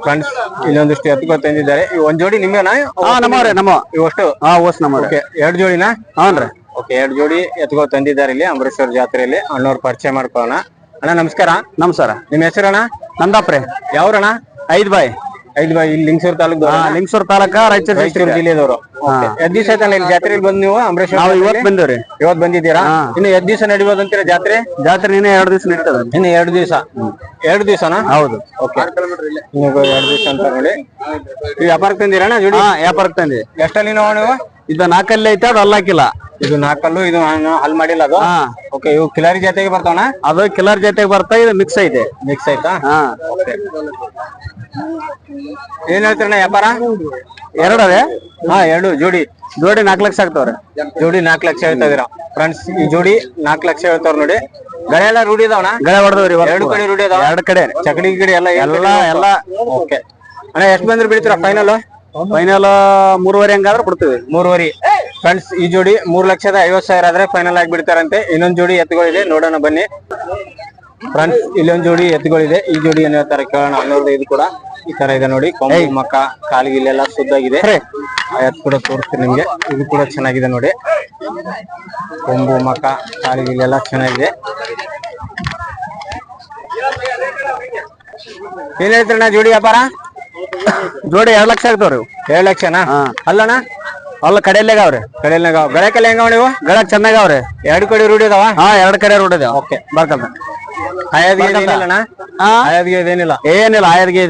[SPEAKER 1] ಫ್ರೆಂಡ್ಸ್ ಇಲ್ಲೊಂದಿಷ್ಟು ಎತ್ತುಗಳು ತಂದಿದ್ದಾರೆ ಈ ಒಂದ್ ಜೋಡಿ ನಿಮ್ಗೆನಾ?
[SPEAKER 2] ಹಾ ನಮ್ಮವ್ರೆ ನಮ್ಮ
[SPEAKER 1] ಇವಷ್ಟು
[SPEAKER 2] ಹಾ ಓಸ್ ನಮ್ಮ
[SPEAKER 1] ಓಕೆ ಎರಡು ಜೋಡಿನಾ?
[SPEAKER 2] ಹಾನ್ರಿ
[SPEAKER 1] ಓಕೆ ಎರಡು ಜೋಡಿ ಎತ್ತುಗಳು ತಂದಿದ್ದಾರೆ ಇಲ್ಲಿ ಅಂಬರೀಶ್ವರ ಜಾತ್ರೆಯಲ್ಲಿ. ಅಣ್ಣವ್ರ ಪರಿಚಯ ಮಾಡ್ಕೊಳ್ಳೋಣ. ಅಣ್ಣ ನಮಸ್ಕಾರ.
[SPEAKER 2] ನಮಸ್ಕಾರ.
[SPEAKER 1] ನಿಮ್ಮ ಹೆಸರಣ್ಣ?
[SPEAKER 2] ನಂದಾಪ್ರೆ.
[SPEAKER 1] ಯಾವ್ರಣ್ಣ?
[SPEAKER 2] ಐದ್ ಬಾಯ್.
[SPEAKER 1] ಐದು ಬಾಯಿ ಇಲ್ಲಿ ಲಿಂಗಸೂರ್ ತಾಲೂಕು
[SPEAKER 2] ಲಿಂಗಸೂರ್ ತಾಲೂಕ ರಾಯಚೂರು
[SPEAKER 1] ರಾಯಚೂರು ಜಿಲ್ಲೆದವರು. ಎದ್ ದಿವಸ ಆಯ್ತಲ್ಲ ಇಲ್ಲಿ ಜಾತ್ರೆಯಲ್ಲಿ ಬಂದ್ ನೀವು? ಅಂಬರೀಶ್ವರ
[SPEAKER 2] ನಾವು
[SPEAKER 1] ಜಾತ್ರೆಗೆ?
[SPEAKER 2] ಇವತ್ ಬಂದೇವ್ರಿ
[SPEAKER 1] ಇವತ್ ಬಂದಿದ್ದೀರಾ? ಇನ್ನು ಎದ್ ದಿವಸ ನಡಿಬೋದು ಅಂತೀರಾ ಜಾತ್ರೆ?
[SPEAKER 2] ಜಾತ್ರೆ ನೀನೇ ಎರಡು ದಿವಸ ನಡೀತದ
[SPEAKER 1] ಇನ್ನು ಎರಡು ದಿವಸ? ಎರಡು ದಿವಸನಾ?
[SPEAKER 2] ಹೌದು.
[SPEAKER 1] ಓಕೆ. ಇನ್ನು ಎರಡು ದಿವಸ ಅಂತ ನೋಡಿ ವ್ಯಾಪಾರಕ್ಕೆ ತಂದಿರಣ್ಣ ಜೋಡಿ?
[SPEAKER 2] ವ್ಯಾಪಾರಕ್ಕೆ ತಂದಿ
[SPEAKER 1] ಎಷ್ಟಲ್ಲಿ ನಾವು ನೀವು?
[SPEAKER 2] ಇದು ನಾಲ್ಕಲ್ಲಿ ಐತೆ ಅದು ಅಲ್ಲಾಕಿಲ್ಲ.
[SPEAKER 1] ಇದು ನಾಲ್ಕಲ್ಲು ಇದು ಹಲ್ ಮಾಡಿಲ್ಲ ಅದು?
[SPEAKER 2] ಹಾ.
[SPEAKER 1] ಓಕೆ ಇವು ಕಿಲಾರಿ ಜಾತಿಗೆ ಬರ್ತಾವಣ
[SPEAKER 2] ಅದು ಕಿಲಾರಿ ಜೊತೆಗೆ ಬರ್ತಾ ಇದು ಮಿಕ್ಸ್ ಐತೆ.
[SPEAKER 1] ಮಿಕ್ಸ್ ಆಯ್ತಾ?
[SPEAKER 2] ಹಾ.
[SPEAKER 1] ಏನ್ ಹೇಳ್ತೀರಣ್ಣ ವ್ಯಾಪಾರ?
[SPEAKER 2] ಅದೇ
[SPEAKER 1] ಹಾ ಎರಡು ಜೋಡಿ.
[SPEAKER 2] ಜೋಡಿ ನಾಲ್ಕು ಲಕ್ಷ ಆಗ್ತಾವ್ರೆ.
[SPEAKER 1] ಜೋಡಿ ನಾಲ್ಕು ಲಕ್ಷ ಹೇಳ್ತಾ ಇದೀರಾ ಫ್ರೆಂಡ್ಸ್ ಈ ಜೋಡಿ ನಾಲ್ಕು ಲಕ್ಷ ಹೇಳ್ತಾವ್ರ ನೋಡಿ. ಗಳೆ ಎಲ್ಲ ರೂಢಿ ಇದಾವಣ
[SPEAKER 2] ಗಳೆ ಹೊಡೆದವ್ರಿ
[SPEAKER 1] ಎರಡು ಕಡೆ ರೂಢಿ ಅದಾವ
[SPEAKER 2] ಎರಡು ಕಡೆ.
[SPEAKER 1] ಚಕಡಿ ಗಿಡಿ ಎಲ್ಲ
[SPEAKER 2] ಎಲ್ಲ ಎಲ್ಲ.
[SPEAKER 1] ಓಕೆ ಅಣ್ಣ ಎಷ್ಟು ಬಂದ್ರೆ ಬಿಡ್ತೀರಾ ಫೈನಲ್
[SPEAKER 2] ಫೈನಲ್ ಮೂರುವರೆ ಹಂಗಾದ್ರೆ ಕೊಡ್ತೀವಿ.
[SPEAKER 1] ಮೂರುವರೆ. ಫ್ರೆಂಡ್ಸ್ ಈ ಜೋಡಿ ಮೂರ್ ಲಕ್ಷದ ಐವತ್ ಸಾವಿರ ಆದ್ರೆ ಫೈನಲ್ ಆಗಿ ಬಿಡ್ತಾರಂತೆ ಇನ್ನೊಂದ್ ಜೋಡಿ ಎತ್ತುಗಳಿದೆ ನೋಡೋಣ ಬನ್ನಿ. ಫ್ರೆಂಡ್ಸ್ ಇಲ್ಲೊಂದ್ ಜೋಡಿ ಎತ್ತುಗಳಿದೆ. ಈ ಜೋಡಿ ಏನ್ ಹೇಳ್ತಾರೆ ಕೇಳೋಣ ಅನ್ನೋದು ಇದು ಕೂಡ ಈ ತರ ಇದೆ ನೋಡಿ. ಕೊಂಬು ಮಕ್ಕ ಕಾಲಿಗಿಲ್ಲೆಲ್ಲ ಸುದ್ದಾಗಿದೆ. ಆ ಎತ್ತು ಕೂಡ ತೋರಿಸ್ತೀನಿ ನಿಮ್ಗೆ. ಇದು ಕೂಡ ಚೆನ್ನಾಗಿದೆ ನೋಡಿ. ಕೊಂಬು ಮಕ್ಕ ಕಾಲಿಗಿಲ್ಲೆಲ್ಲ ಚೆನ್ನಾಗಿದೆ. ಏನ್ ಹೇಳ್ತೀರಣ್ಣ ಜೋಡಿ ವ್ಯಾಪಾರ?
[SPEAKER 2] ಜೋಡಿ ಎರಡ್ ಲಕ್ಷ ಆಗ್ತಾವ್ರಿ
[SPEAKER 1] ಏಳು ಲಕ್ಷನಾ? ಅಲ್ಲಣ್ಣ?
[SPEAKER 2] ಅಲ್ಲ ಕಡೆಯಲ್ಲಾಗ ಅವ್ರಿ.
[SPEAKER 1] ಕಡೆಯಲ್ನಾಗ ಬೆಳಕಲ್ಲಿ ಹೆಂಗ ನೀವು?
[SPEAKER 2] ಗಳಕ್ ಚೆನ್ನಾಗ ಅವ್ರಿ.
[SPEAKER 1] ಎರಡು ಕಡೆ ರೂಢಿ ಅದಾವ
[SPEAKER 2] ಹಾ ಎರಡ್ ಕಡೆ ರೂಢಿ ಅದಾವ ಓಕೆ. ಬರ್ಕಂತ.
[SPEAKER 1] ಏನಿಲ್ಲ ಏನಿಲ್ಲಣ್ಣ? ಆಯಾದ್ಗೆ ಇದೇನಿಲ್ಲ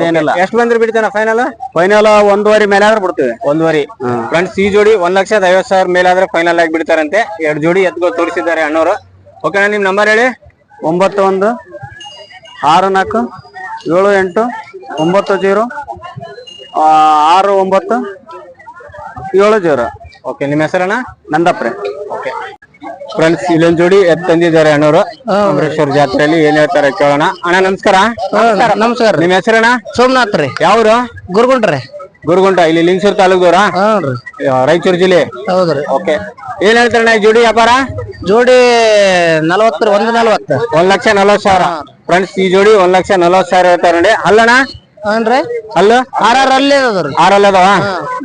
[SPEAKER 2] ಏನಿಲ್ಲ
[SPEAKER 1] ಎಷ್ಟು ಬಂದ್ರೆ ಬಿಡ್ತೇನೆ ಫೈನಲ್
[SPEAKER 2] ಫೈನಲ್ ಒಂದೂವರೆ ಮೇಲೆ ಆದ್ರೆ ಬಿಡ್ತೀವಿ.
[SPEAKER 1] ಒಂದುವರಿ. ಫ್ರೆಂಡ್ಸ್ ಈ ಜೋಡಿ ಒಂದ್ ಲಕ್ಷದ ಐವತ್ ಸಾವಿರ ಮೇಲೆ ಆದ್ರೆ ಫೈನಲ್ ಆಗಿ ಬಿಡ್ತಾರಂತೆ. ಎರಡು ಜೋಡಿ ಎತ್ಗಳು ತೋರಿಸಿದ್ದಾರೆ ಅಣ್ಣವರು. ಓಕೆನಾ ನಿಮ್ ನಂಬರ್ ಹೇಳಿ.
[SPEAKER 2] ಒಂಬತ್ತು ಒಂದು ಆರು ನಾಲ್ಕು ಏಳು ಎಂಟು ಒಂಬತ್ತು ಜೀರೋ ಆರು ಒಂಬತ್ತು? ಏಳು ಜೀರೋ
[SPEAKER 1] ಓಕೆ ನಿಮ್ಮ ಹೆಸರಣ್ಣ?
[SPEAKER 2] ನಂದಪ್ರೆ.
[SPEAKER 1] ಓಕೆ ಫ್ರೆಂಡ್ಸ್ ಇಲ್ಲೊಂದ್ ಜೋಡಿ ಎತ್ ತಂದಿದ್ದಾರೆ ಅಣ್ಣವರು. ಅಮರೇಶ್ವರ ಜಾತ್ರೆಯಲ್ಲಿ ಏನ್ ಹೇಳ್ತಾರೆ ಕೇಳೋಣ. ಅಣ್ಣ ನಮಸ್ಕಾರ.
[SPEAKER 2] ನಮಸ್ಕಾರ.
[SPEAKER 1] ನಿಮ್ಮ ಹೆಸರಣ್ಣ?
[SPEAKER 2] ಸೋಮನಾಥ್ ರೀ.
[SPEAKER 1] ಯಾವ್ರು?
[SPEAKER 2] ಗುರುಗುಂಟ್ರೆ
[SPEAKER 1] ಗುರುಗುಂಟ ಇಲ್ಲಿ ಲಿಂಗಸೂರ್ ತಾಲೂಕದವ್ರಾ? ರಾಯಚೂರ್ ಜಿಲ್ಲೆ?
[SPEAKER 2] ಹೌದ್ರಿ
[SPEAKER 1] ಓಕೆ ಏನ್ ಹೇಳ್ತಾರಣ್ಣ ಈ ಜೋಡಿ ವ್ಯಾಪಾರ?
[SPEAKER 2] ಜೋಡಿ ನಲವತ್ತು ಒಂದು ನಲವತ್ತು.
[SPEAKER 1] ಒಂದ್ ಲಕ್ಷ ನಲವತ್ ಸಾವಿರ. ಫ್ರೆಂಡ್ಸ್ ಈ ಜೋಡಿ ಒಂದ್ ಲಕ್ಷ ನಲವತ್ ಸಾವಿರ ಹೇಳ್ತಾರೆ ನೋಡಿ ಅಲ್ಲಣ್ಣ? ಅಲ್ಲ?
[SPEAKER 2] ಆರ್ ಆರ್ ಅಲ್ಲೇ ಅದಾವ್ರಿ.
[SPEAKER 1] ಆರಲ್ಲ ಅದಾವ?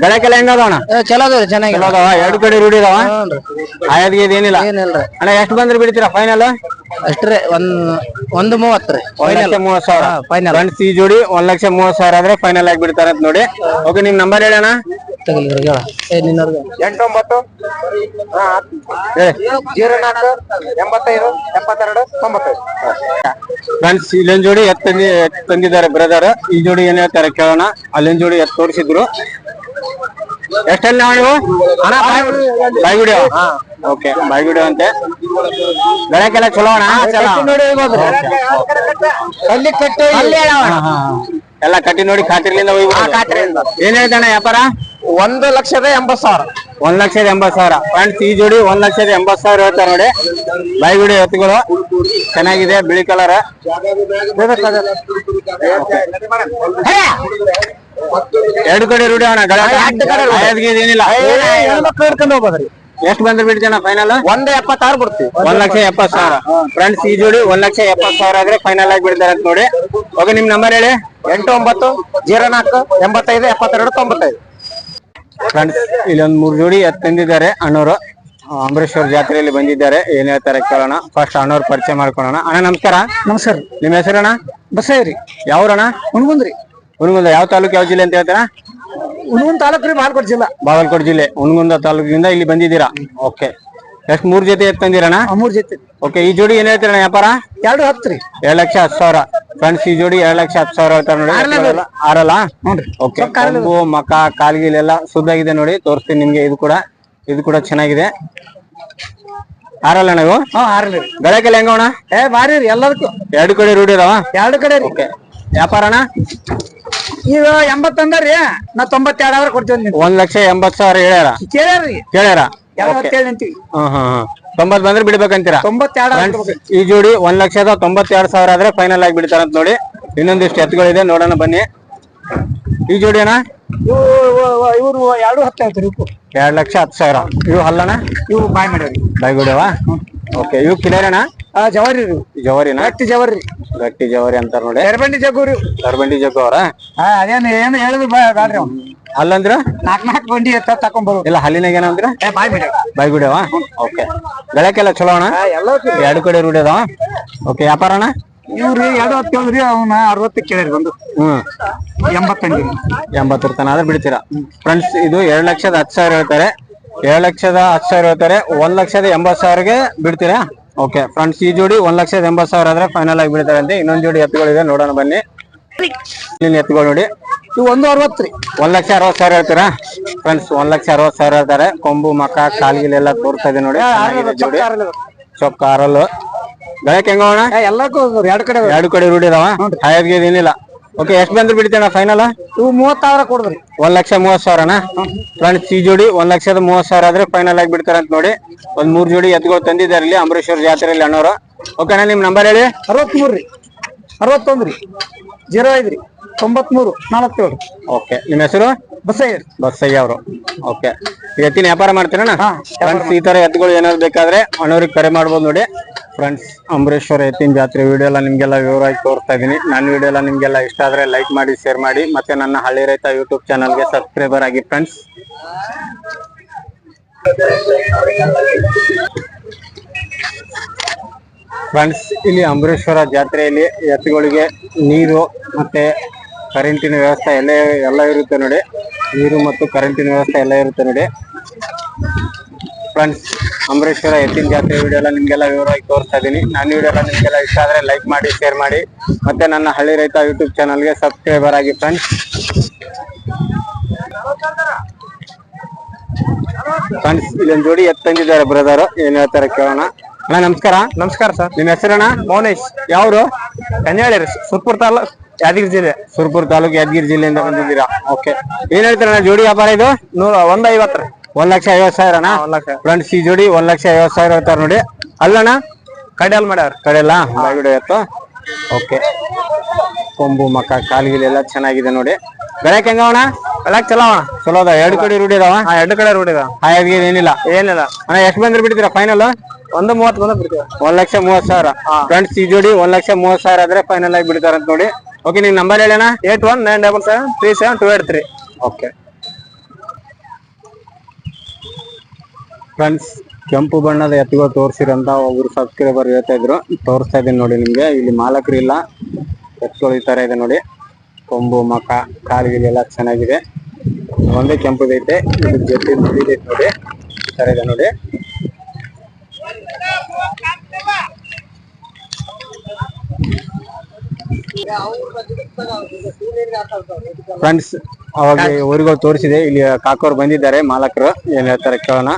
[SPEAKER 1] ಗಳಕ್ಕೆಲ್ಲ ಹೆಂಗ ಅದಾವಣ
[SPEAKER 2] ಚಲೋ ಅದಾವ್ರಿ ಚೆನ್ನಾಗಿ.
[SPEAKER 1] ಚಲೋ ಅದಾವ? ಎರಡು ಕಡೆ ರೂಢಿ ಅದಾವ? ಆಯಾದ್ಗೆ
[SPEAKER 2] ಏನಿಲ್ರಿ.
[SPEAKER 1] ಅಣ್ಣ ಎಷ್ಟು ಬಂದ್ರೆ ಬಿಡ್ತೀರಾ ಫೈನಲ್
[SPEAKER 2] ಅಷ್ಟ್ರಿ ಒಂದ್ ಒಂದು ಮೂವತ್ತು ರೀ.
[SPEAKER 1] ಒಂದ್ ಲಕ್ಷ ಮೂವತ್ ಸಾವಿರ.
[SPEAKER 2] ಫೈನಲ್
[SPEAKER 1] ಫ್ರೆಂಡ್ಸ್ ಈ ಜೋಡಿ ಒಂದ್ ಲಕ್ಷ ಮೂವತ್ ಸಾವಿರ ಆದ್ರೆ ಫೈನಲ್ ಆಗಿ ಬಿಡ್ತಾರ ಅಂತ ನೋಡಿ ಓಕೆ ನಿಮ್ ನಂಬರ್ ಹೇಳಣ್ಣ
[SPEAKER 2] ಏ ನಿನ್ನರ್ಗ.
[SPEAKER 3] ಎಂಟೊಂಬತ್ತು? ಜೀರೋ ನಾಲ್ಕು ಎಂಬತ್ತೈದು ಎಪ್ಪತ್ತೆರಡು ತೊಂಬತ್ತೈದು.
[SPEAKER 1] ಫ್ರೆಂಡ್ಸ್ ಇಲ್ಲೊಂದ್ ಜೋಡಿ ಎತ್ ತಂದಿ ಎತ್ ತಂದಿದ್ದಾರೆ ಬ್ರದರ್ ಈ ಜೋಡಿ ಏನ್ ಹೇಳ್ತಾರೆ ಕೇಳೋಣ. ಅಲ್ಲೊಂದ್ ಜೋಡಿ ಎತ್ ತೋರಿಸಿದ್ರು. ಎಷ್ಟಲ್ಲಿ ನಾವು? ನೀವು ಅಣ್ಣ ಓಕೆ ಬಾಯ್ ವಿಡಿಯೋ ಅಂತೆ. ಬೆಳಕೆಲ್ಲ ಚಲೋ ಅಣ್ಣ?
[SPEAKER 2] ಅಲ್ಲಿ ಕಟ್ಟಿ
[SPEAKER 1] ಎಲ್ಲ ಕಟ್ಟಿ ನೋಡಿ ಖಾತ್ರಿಲಿಂದ ಹೋಗ್ಬಿಡು ಏನ್ ಹೇಳ್ತಾನೆ ವ್ಯಾಪಾರ?
[SPEAKER 2] ಒಂದು ಲಕ್ಷದ ಎಂಬತ್ತು ಸಾವಿರ.
[SPEAKER 1] ಒಂದ್ ಲಕ್ಷದ ಎಂಬತ್ ಸಾವಿರ. ಫ್ರೆಂಡ್ಸ್ ಈ ಜೋಡಿ ಒಂದ್ ಲಕ್ಷದ ಎಂಬತ್ ಸಾವಿರ ಹೇಳ್ತಾರೆ ನೋಡಿ. ಬಾಯ್ ವಿಡಿಯೋ ಎತ್ತುಗಳು. ಚೆನ್ನಾಗಿದೆ ಬಿಳಿ ಕಲರ್ ಎರಡು ಕಡೆ ರೂಢಿ ಅಣ್ಣ ಏನಿಲ್ಲ.
[SPEAKER 2] ಕರ್ಕೊಂಡು ಹೋಗೋದ್ರಿ
[SPEAKER 1] ಎಷ್ಟು ಬಂದ್ರೆ ಬಿಡ್ತೇನ ಫೈನಲ್
[SPEAKER 2] ಒಂದ್ ಎಪ್ಪತ್ತಾರು ಬಿಡ್ತೀವಿ.
[SPEAKER 1] ಒಂದ್ ಲಕ್ಷ ಎಪ್ಪತ್ ಸಾವಿರ. ಫ್ರೆಂಡ್ಸ್ ಈ ಜೋಡಿ ಒಂದ್ ಲಕ್ಷ ಎಪ್ಪತ್ ಸಾವಿರ ಆದ್ರೆ ಫೈನಲ್ ಆಗಿ ಬಿಡ್ತಾರೆ ಅಂತ ನೋಡಿ. ಓಕೆ ನಿಮ್ ನಂಬರ್ ಹೇಳಿ.
[SPEAKER 2] ಎಂಟು ಒಂಬತ್ತು ಜೀರೋ ನಾಲ್ಕು ಎಂಬತ್ತೈದು ಎಪ್ಪತ್ತೆರಡು ತೊಂಬತ್ತೈದು.
[SPEAKER 1] ಇಲ್ಲೊಂದ್ ಮೂರ್ ಜೋಡಿ ಎತ್ ತಂದಿದ್ದಾರೆ. ಅಣ್ಣವರು ಅಂಬರೀಶ್ವರ ಜಾತ್ರೆಯಲ್ಲಿ ಬಂದಿದ್ದಾರೆ. ಏನ್ ಹೇಳ್ತಾರೆ ಕೇಳೋಣ. ಫಸ್ಟ್ ಅಣ್ಣವ್ರ ಪರಿಚಯ ಮಾಡ್ಕೊಳೋಣ. ಅಣ್ಣ ನಮಸ್ಕಾರ.
[SPEAKER 2] ನಮಸ್ಕಾರ.
[SPEAKER 1] ನಿಮ್ ಹೆಸರಣ್ಣ?
[SPEAKER 2] ಬಸ್ಸಾಯ್ರಿ
[SPEAKER 1] ಯಾವ್ರಣ
[SPEAKER 2] ಹುಣಗುಂದ್ರಿ.
[SPEAKER 1] ಹುಣಗುಂದ ಯಾವ ತಾಲೂಕು ಯಾವ ಜಿಲ್ಲೆ ಅಂತ ಹೇಳ್ತಾರ?
[SPEAKER 2] ಹುಣಗುಂದ ತಾಲೂಕು ರೀ ಬಾಲ್ಕೋಟ್ ಜಿಲ್ಲಾ.
[SPEAKER 1] ಬಾಗಲಕೋಟೆ ಜಿಲ್ಲೆ ಹುಣಗುಂದ ತಾಲೂಕಿನಿಂದ ಇಲ್ಲಿ ಬಂದಿದ್ದೀರಾ? ಓಕೆ ಎಷ್ಟ್ ಮೂರ್ ಜೊತೆ ಎತ್ ತಂದಿರಣ್ಣ?
[SPEAKER 2] ಮೂರ್ ಜೊತೆ.
[SPEAKER 1] ಓಕೆ ಈ ಜೋಡಿ ಏನ್ ಹೇಳ್ತೀರಣ್ಣ ವ್ಯಾಪಾರ?
[SPEAKER 2] ಎರಡು ಹತ್ತು ರೀ.
[SPEAKER 1] ಎರಡ್ ಲಕ್ಷ ಹತ್ತು ಸಾವಿರ. ಫ್ರೆಂಡ್ಸ್ ಈ ಜೋಡಿ ಎರಡ್ ಲಕ್ಷ ಹತ್ತು ಸಾವಿರ ಹೇಳ್ತಾರೆ ನೋಡಿ. ಆರಲ್ಲ? ಓಕೆ ಕೊಂಬು ಮಕ ಕಾಲ್ಗಿಲೆಲ್ಲ ಸುದ್ದಾಗಿದೆ ನೋಡಿ. ತೋರಿಸ್ತೀನಿ ನಿಮ್ಗೆ ಇದು ಕೂಡ. ಇದು ಕೂಡ ಚೆನ್ನಾಗಿದೆ. ಆರಲ್ಲ ನೀವು?
[SPEAKER 2] ಹಾ ಆರ್ಲಿ
[SPEAKER 1] ಗಳಕ್ಕೆಲ್ಲ ಹೆಂಗವಣ
[SPEAKER 2] ಏ ಬಾರಿ ರೀ ಎಲ್ಲದಕ್ಕೂ.
[SPEAKER 1] ಎರಡು ಕಡೆ ರೂಢಿ ಅದಾವ?
[SPEAKER 2] ಎರಡು ಕಡೆ ರೀ.
[SPEAKER 1] ವ್ಯಾಪಾರಣ
[SPEAKER 2] ಈಗ ಎಂಬತ್ತೊಂದ್ರಿ ನಾ ತೊಂಬತ್ತೆರಡು ಅವ್ರ ಕೊಡ್ತೀವಿ
[SPEAKER 1] ಒಂದ್ ಲಕ್ಷ ಎಂಬತ್ ಸಾವಿರ ಹೇಳ್ಯಾರ? ಕೇಳ್ಯಾರ ಕೇಳ್ಯಾರ? ತೊಂಬತ್ ಬಂದ್ರೆ ಬಿಡ್ಬೇಕಂತೀರಾ? ಈ ಜೋಡಿ ಒಂದ್ ಲಕ್ಷದ ತೊಂಬತ್ತೆರಡು ಸಾವಿರ ಆದ್ರೆ ಫೈನಲ್ ಆಗಿ ಬಿಡ್ತಾರಂತ ನೋಡಿ. ಇನ್ನೊಂದಿಷ್ಟು ಎತ್ತುಗಳಿದೆ ನೋಡೋಣ ಬನ್ನಿ. ಈ ಜೋಡಿ ಅಣ್ಣ?
[SPEAKER 2] ಇವು ಇವರು ಎರಡು ಹತ್ತು ಹೇಳ್ತಾರೆ
[SPEAKER 1] ಎರಡ್ ಲಕ್ಷ ಹತ್ತು ಸಾವಿರ. ಇವು ಹಲ್ಲಣ್ಣ?
[SPEAKER 2] ಇವು ಬಾಯ್ ಮಾಡ್ಯಾರಿ
[SPEAKER 1] ಬಾಯ್ ಗುಡವಾ ಓಕೆ ಇವು
[SPEAKER 2] ಕಿಲೇರಣ ಜವಾರಿ
[SPEAKER 1] ಜವರಿನ?
[SPEAKER 2] ಗಟ್ಟಿ ಜವಾರಿ
[SPEAKER 1] ಗಟ್ಟಿ ಜವರಿ ಅಂತಾರ ನೋಡಿ.
[SPEAKER 2] ಎರಬಂಡಿ ಜಗ್ಗೂರಿ
[SPEAKER 1] ಎರಬಂಡಿ ಜಗ್ಗು ಅವರ?
[SPEAKER 2] ಅದೇನು ಏನು ಹೇಳಿದ್ರು ಬಾ ಬ್ಯಾಡ್ರಿ ಅವ್ನು.
[SPEAKER 1] ಅಲ್ಲಂದ್ರ?
[SPEAKER 2] ನಾಲ್ಕು ನಾಕ್ ಬಂಡಿ ಎತ್ತ ತಕೊಂಡ್ ಬರೋದು.
[SPEAKER 1] ಇಲ್ಲ ಹಲ್ಲಿನಾಗ ಏನಂದ್ರ
[SPEAKER 2] ಬಾಯ್ ಮಾಡ್ಯಾವ
[SPEAKER 1] ಬಾಯ್ಗುಡಿಯವ ಓಕೆ ಬೆಳಕೆಲ್ಲ ಚಲೋ ಅಣ್ಣ? ಎರಡು ಕಡೆ ರೂಢಿ ಅದಾವ ಓಕೆ ವ್ಯಾಪಾರ ಅಣ್ಣ?
[SPEAKER 2] ಇವ್ರಿ ಎರಡು ಹತ್ತು ಕೇಳಿದ್ರಿ ಅವನ ಅರವತ್ತು ಕೇಳಿರಿ ಬಂದು
[SPEAKER 1] ಹ್ಮ್.
[SPEAKER 2] ಎಂಬತ್ತಂಡಿ
[SPEAKER 1] ಎಂಬತ್ತರ ತನ ಆದ್ರೆ ಬಿಡ್ತೀರಾ? ಫ್ರೆಂಡ್ಸ್ ಇದು ಎರಡ್ ಲಕ್ಷದ ಹತ್ತು ಸಾವಿರ ಹೇಳ್ತಾರೆ. ಎರಡ್ ಲಕ್ಷದ ಹತ್ತು ಸಾವಿರ ಹೇಳ್ತಾರೆ. ಒಂದ್ ಲಕ್ಷದ ಎಂಬತ್ ಸಾವಿರಗೆ ಬಿಡ್ತೀರಾ? ಓಕೆ ಫ್ರೆಂಡ್ಸ್ ಈ ಜೋಡಿ ಒಂದ್ ಲಕ್ಷದ ಎಂಬತ್ ಸಾವಿರ ಆದ್ರೆ ಫೈನಲ್ ಆಗಿ ಬಿಡ್ತಾರೆ ಅಂತ ಇನ್ನೊಂದ್ ಜೋಡಿ ಎತ್ತುಗಳಿದೆ ನೋಡೋಣ ಬನ್ನಿ. ಎತ್ತುಗಳು ನೋಡಿ.
[SPEAKER 2] ಇವು ಒಂದು ಅರವತ್ತು ರೀ.
[SPEAKER 1] ಒಂದ್ ಲಕ್ಷ ಅರವತ್ ಸಾವಿರ ಹೇಳ್ತೀರಾ? ಫ್ರೆಂಡ್ಸ್ ಒಂದ್ ಲಕ್ಷ ಅರವತ್ ಸಾವಿರ ಹೇಳ್ತಾರೆ. ಕೊಂಬು ಮಕ ಕಾಲ್ಗಿಲೆಲ್ಲ ತೋರ್ತಾ ಇದೆ ನೋಡಿ. ಜೋಡಿ. ಚೊಕ್ಕ ಅರಲ್ಲು ಗಳಕ್ಕೆ ಹೆಂಗೋಣ
[SPEAKER 2] ಎಲ್ಲಕ್ಕೂ ಎರಡು ಕಡೆ.
[SPEAKER 1] ಎರಡು ಕಡೆ ರೂಢಿ ಇದಾವ ಏನಿಲ್ಲ. ಓಕೆ ಎಷ್ಟು ಬಂದ್ರೆ ಬಿಡ್ತೇಣ ಫೈನಲ್
[SPEAKER 2] ಇವು ಮೂವತ್ತಾವ್ರ ಕೊಡ್ದ್ರಿ.
[SPEAKER 1] ಒಂದ್ ಲಕ್ಷ ಮೂವತ್ ಸಾವಿರನ? ಫ್ರೆಂಡ್ಸ್ ಈ ಜೋಡಿ ಒಂದ್ ಲಕ್ಷದ ಮೂವತ್ ಸಾವಿರ ಆದ್ರೆ ಫೈನಲ್ ಆಗಿ ಬಿಡ್ತಾರೆ ಅಂತ ನೋಡಿ. ಒಂದ್ ಮೂರ್ ಜೋಡಿ ಎತ್ಗಳು ತಂದಿದ್ದಾರೆ ಇಲ್ಲಿ. ಅಂಬರೀಶ್ವರ ಜಾತ್ರೆಯಲ್ಲಿ ಅಣ್ಣವರು. ಓಕೆನಾ ನಿಮ್ ನಂಬರ್ ಹೇಳಿ.
[SPEAKER 2] ಅರವತ್ಮೂರು ರೀ. ಅರವತ್ತೊಂದು ರೀ. ಜೀರೋ ಐದು ರೀ. ತೊಂಬತ್ಮೂರು ನಾಲ್ಕೇಳು
[SPEAKER 1] ಓಕೆ. ನಿಮ್ಮ ಹೆಸರು?
[SPEAKER 2] ಬಸ್ಸಯ್ಯ
[SPEAKER 1] ಬಸ್ಸಯ್ಯ ಅವರು. ಓಕೆ. ಎತ್ತಿನ ವ್ಯಾಪಾರ ಮಾಡ್ತೀರಣ್ಣ? ಫ್ರೆಂಡ್ಸ್ ಈ ತರ ಎತ್ತುಗಳು ಏನಾದ್ರು ಬೇಕಾದ್ರೆ ಅಣ್ಣವ್ರಿಗೆ ಕರೆ ಮಾಡ್ಬೋದು ನೋಡಿ. ಫ್ರೆಂಡ್ಸ್ ಅಂಬರೀಶ್ವರ ಎತ್ತಿನ ಜಾತ್ರೆ ವಿಡಿಯೋ ಎಲ್ಲ ನಿಮ್ಗೆಲ್ಲ ವಿವರವಾಗಿ ತೋರಿಸ್ತಾ ಇದೀನಿ ನನ್ನ ವಿಡಿಯೋ ಎಲ್ಲ ನಿಮ್ಗೆಲ್ಲ ಇಷ್ಟ ಆದ್ರೆ ಲೈಕ್ ಮಾಡಿ ಶೇರ್ ಮಾಡಿ ಮತ್ತೆ ನನ್ನ ಹಳ್ಳಿ ರೈತ ಯೂಟ್ಯೂಬ್ ಚಾನಲ್ಗೆ ಸಬ್ಸ್ಕ್ರೈಬರ್ ಆಗಿ ಫ್ರೆಂಡ್ಸ್ ಫ್ರೆಂಡ್ಸ್, ಇಲ್ಲಿ ಅಂಬರೀಶ್ವರ ಜಾತ್ರೆಯಲ್ಲಿ ಎತ್ತುಗಳಿಗೆ ನೀರು ಮತ್ತೆ ಕರೆಂಟಿನ ವ್ಯವಸ್ಥೆ ಎಲ್ಲ ಎಲ್ಲ ಇರುತ್ತೆ ನೋಡಿ. ನೀರು ಮತ್ತು ಕರೆಂಟಿನ ವ್ಯವಸ್ಥೆ ಎಲ್ಲ ಇರುತ್ತೆ ನೋಡಿ. ಫ್ರೆಂಡ್ಸ್, ಅಂಬರೀಶ್ವರ ಎತ್ತಿನ ಜಾತ್ರೆ ವಿಡಿಯೋ ಎಲ್ಲ ನಿಮಗೆಲ್ಲ ವಿವರವಾಗಿ ತೋರಿಸ್ತಾ ಇದ್ದೀನಿ ನನ್ನ ವಿಡಿಯೋ ಎಲ್ಲ ನಿಮಗೆಲ್ಲ ಇಷ್ಟ ಆದರೆ ಲೈಕ್ ಮಾಡಿ ಶೇರ್ ಮಾಡಿ. ಮತ್ತೆ ನನ್ನ ಹಳ್ಳಿ ರೈತ ಯೂಟ್ಯೂಬ್ ಚಾನಲ್ಗೆ ಸಬ್ಸ್ಕ್ರೈಬರ್ ಆಗಿ ಫ್ರೆಂಡ್ಸ್ ಫ್ರೆಂಡ್ಸ್, ಇಲ್ಲೊಂದು ಜೋಡಿ ಎತ್ತು ತಂದಿದ್ದಾರೆ ಬ್ರದರ್ ಏನ್ ಹೇಳ್ತಾರೆ ಕೇಳೋಣ. ಅಣ್ಣ ನಮಸ್ಕಾರ.
[SPEAKER 2] ನಮಸ್ಕಾರ ಸರ್.
[SPEAKER 1] ನಿಮ್ಮ ಹೆಸರಣ್ಣ
[SPEAKER 2] ಮೌನೇಶ್.
[SPEAKER 1] ಯಾವ್ರು?
[SPEAKER 2] ಕನ್ಯಾಳಿ ಸುರ್ಪುರ್ ತಾಲೂಕ್ ಯಾದಗಿರಿ ಜಿಲ್ಲೆ.
[SPEAKER 1] ಸುರ್ಪುರ್ ತಾಲೂಕ್ ಯಾದಗಿರಿ ಜಿಲ್ಲೆಯಿಂದ ಬಂದಿದ್ದೀರಾ? ಓಕೆ. ಏನ್ ಹೇಳ್ತಾರಣ್ಣ ಜೋಡಿ ವ್ಯಾಪಾರ ಇದು?
[SPEAKER 2] ನೂರ ಒಂದ್ ಐವತ್ತರ
[SPEAKER 1] ಒಂದ್ ಲಕ್ಷ ಐವತ್ ಸಾವಿರ
[SPEAKER 2] ಒಂದ್ ಲಕ್ಷ.
[SPEAKER 1] ಫ್ರೆಂಡ್ಸ್ ಈ ಜೋಡಿ ಒಂದ್ ಲಕ್ಷ ಐವತ್ ಸಾವಿರ ಹೇಳ್ತಾರ ನೋಡಿ. ಅಲ್ಲಣ್ಣ
[SPEAKER 2] ಕಡೆಯಲ್ ಮಾಡ್ಯಾರ
[SPEAKER 1] ಕಡೆಯಲ್ಲ ಬಾಯ್ಬಿಡು ಎತ್ತು ಓಕೆ. ಕೊಂಬು ಮಕ್ಕ ಕಾಲ್ಗಿಲೆಲ್ಲ ಚೆನ್ನಾಗಿದೆ ನೋಡಿ. ಬೆಳಕ್ ಹೆಂಗವಣ
[SPEAKER 2] ಬೆಳಕ್ ಚಲೋ ಅಣ್ಣ.
[SPEAKER 1] ಚಲೋ ಅದ. ಎರಡು ಕಡೆ ರೂಢಿ ಅದಾವ
[SPEAKER 2] ಎರಡು ಕಡೆ ರೂಢಿ ಇದಾವ.
[SPEAKER 1] ಯಾದಗಿರಿ ಏನಿಲ್ಲ?
[SPEAKER 2] ಏನಿಲ್ಲ.
[SPEAKER 1] ಅಣ್ಣ ಎಷ್ಟು ಬಂದ್ರೆ ಬಿಡ್ತೀರಾ ಫೈನಲ್
[SPEAKER 2] ಒಂದು ಮೂವತ್ತು ಬಂದ ಬಿಡ್ತೀವಿ
[SPEAKER 1] ಒಂದ್ ಲಕ್ಷ ಮೂವತ್ ಸಾವಿರ. ಫ್ರೆಂಡ್ಸ್ ಈ ಜೋಡಿ ಒಂದ್ ಲಕ್ಷ ಮೂವತ್ ಸಾವಿರ ಆದ್ರೆ ಫೈನಲ್ ಆಗಿ ಬಿಡ್ತಾರಂತ ನೋಡಿ. ಓಕೆ ನಿಮ್ ನಂಬರ್ ಹೇಳೋಣ
[SPEAKER 2] eight one nine double seven three seven two eight three.
[SPEAKER 1] Okay friends ಕೆಂಪು ಬಣ್ಣದ ಎತ್ತುಗಳು ತೋರಿಸಿರಂತ ಒಬ್ರು ಸಬ್ಸ್ಕ್ರೈಬರ್ ಹೇಳ್ತಾ ಇದ್ರು. ತೋರಿಸ್ತಾ ಇದೀನಿ ನೋಡಿ ನಿಮ್ಗೆ. ಇಲ್ಲಿ ಮಾಲಕರು ಇಲ್ಲ. ಎತ್ತುಗಳು ಈ ತರ ಇದೆ ನೋಡಿ. ಕೊಂಬು ಮಕ ಕಾಲಿಗೆ ಎಲ್ಲ ಚೆನ್ನಾಗಿದೆ. ಒಂದೇ ಕೆಂಪುದೈತೆ. ಜೊತೆ ನೋಡಿ. ಈ ತರ ಇದೆ ನೋಡಿ. ಫ್ರೆಂಡ್ಸ್ ಅವಾಗ ಊರುಗಳು ತೋರಿಸಿದೆ. ಇಲ್ಲಿ ಕಾಕೋರ್ ಬಂದಿದ್ದಾರೆ ಮಾಲಕರು. ಏನ್ ಹೇಳ್ತಾರೆ ಕೇಳೋಣ.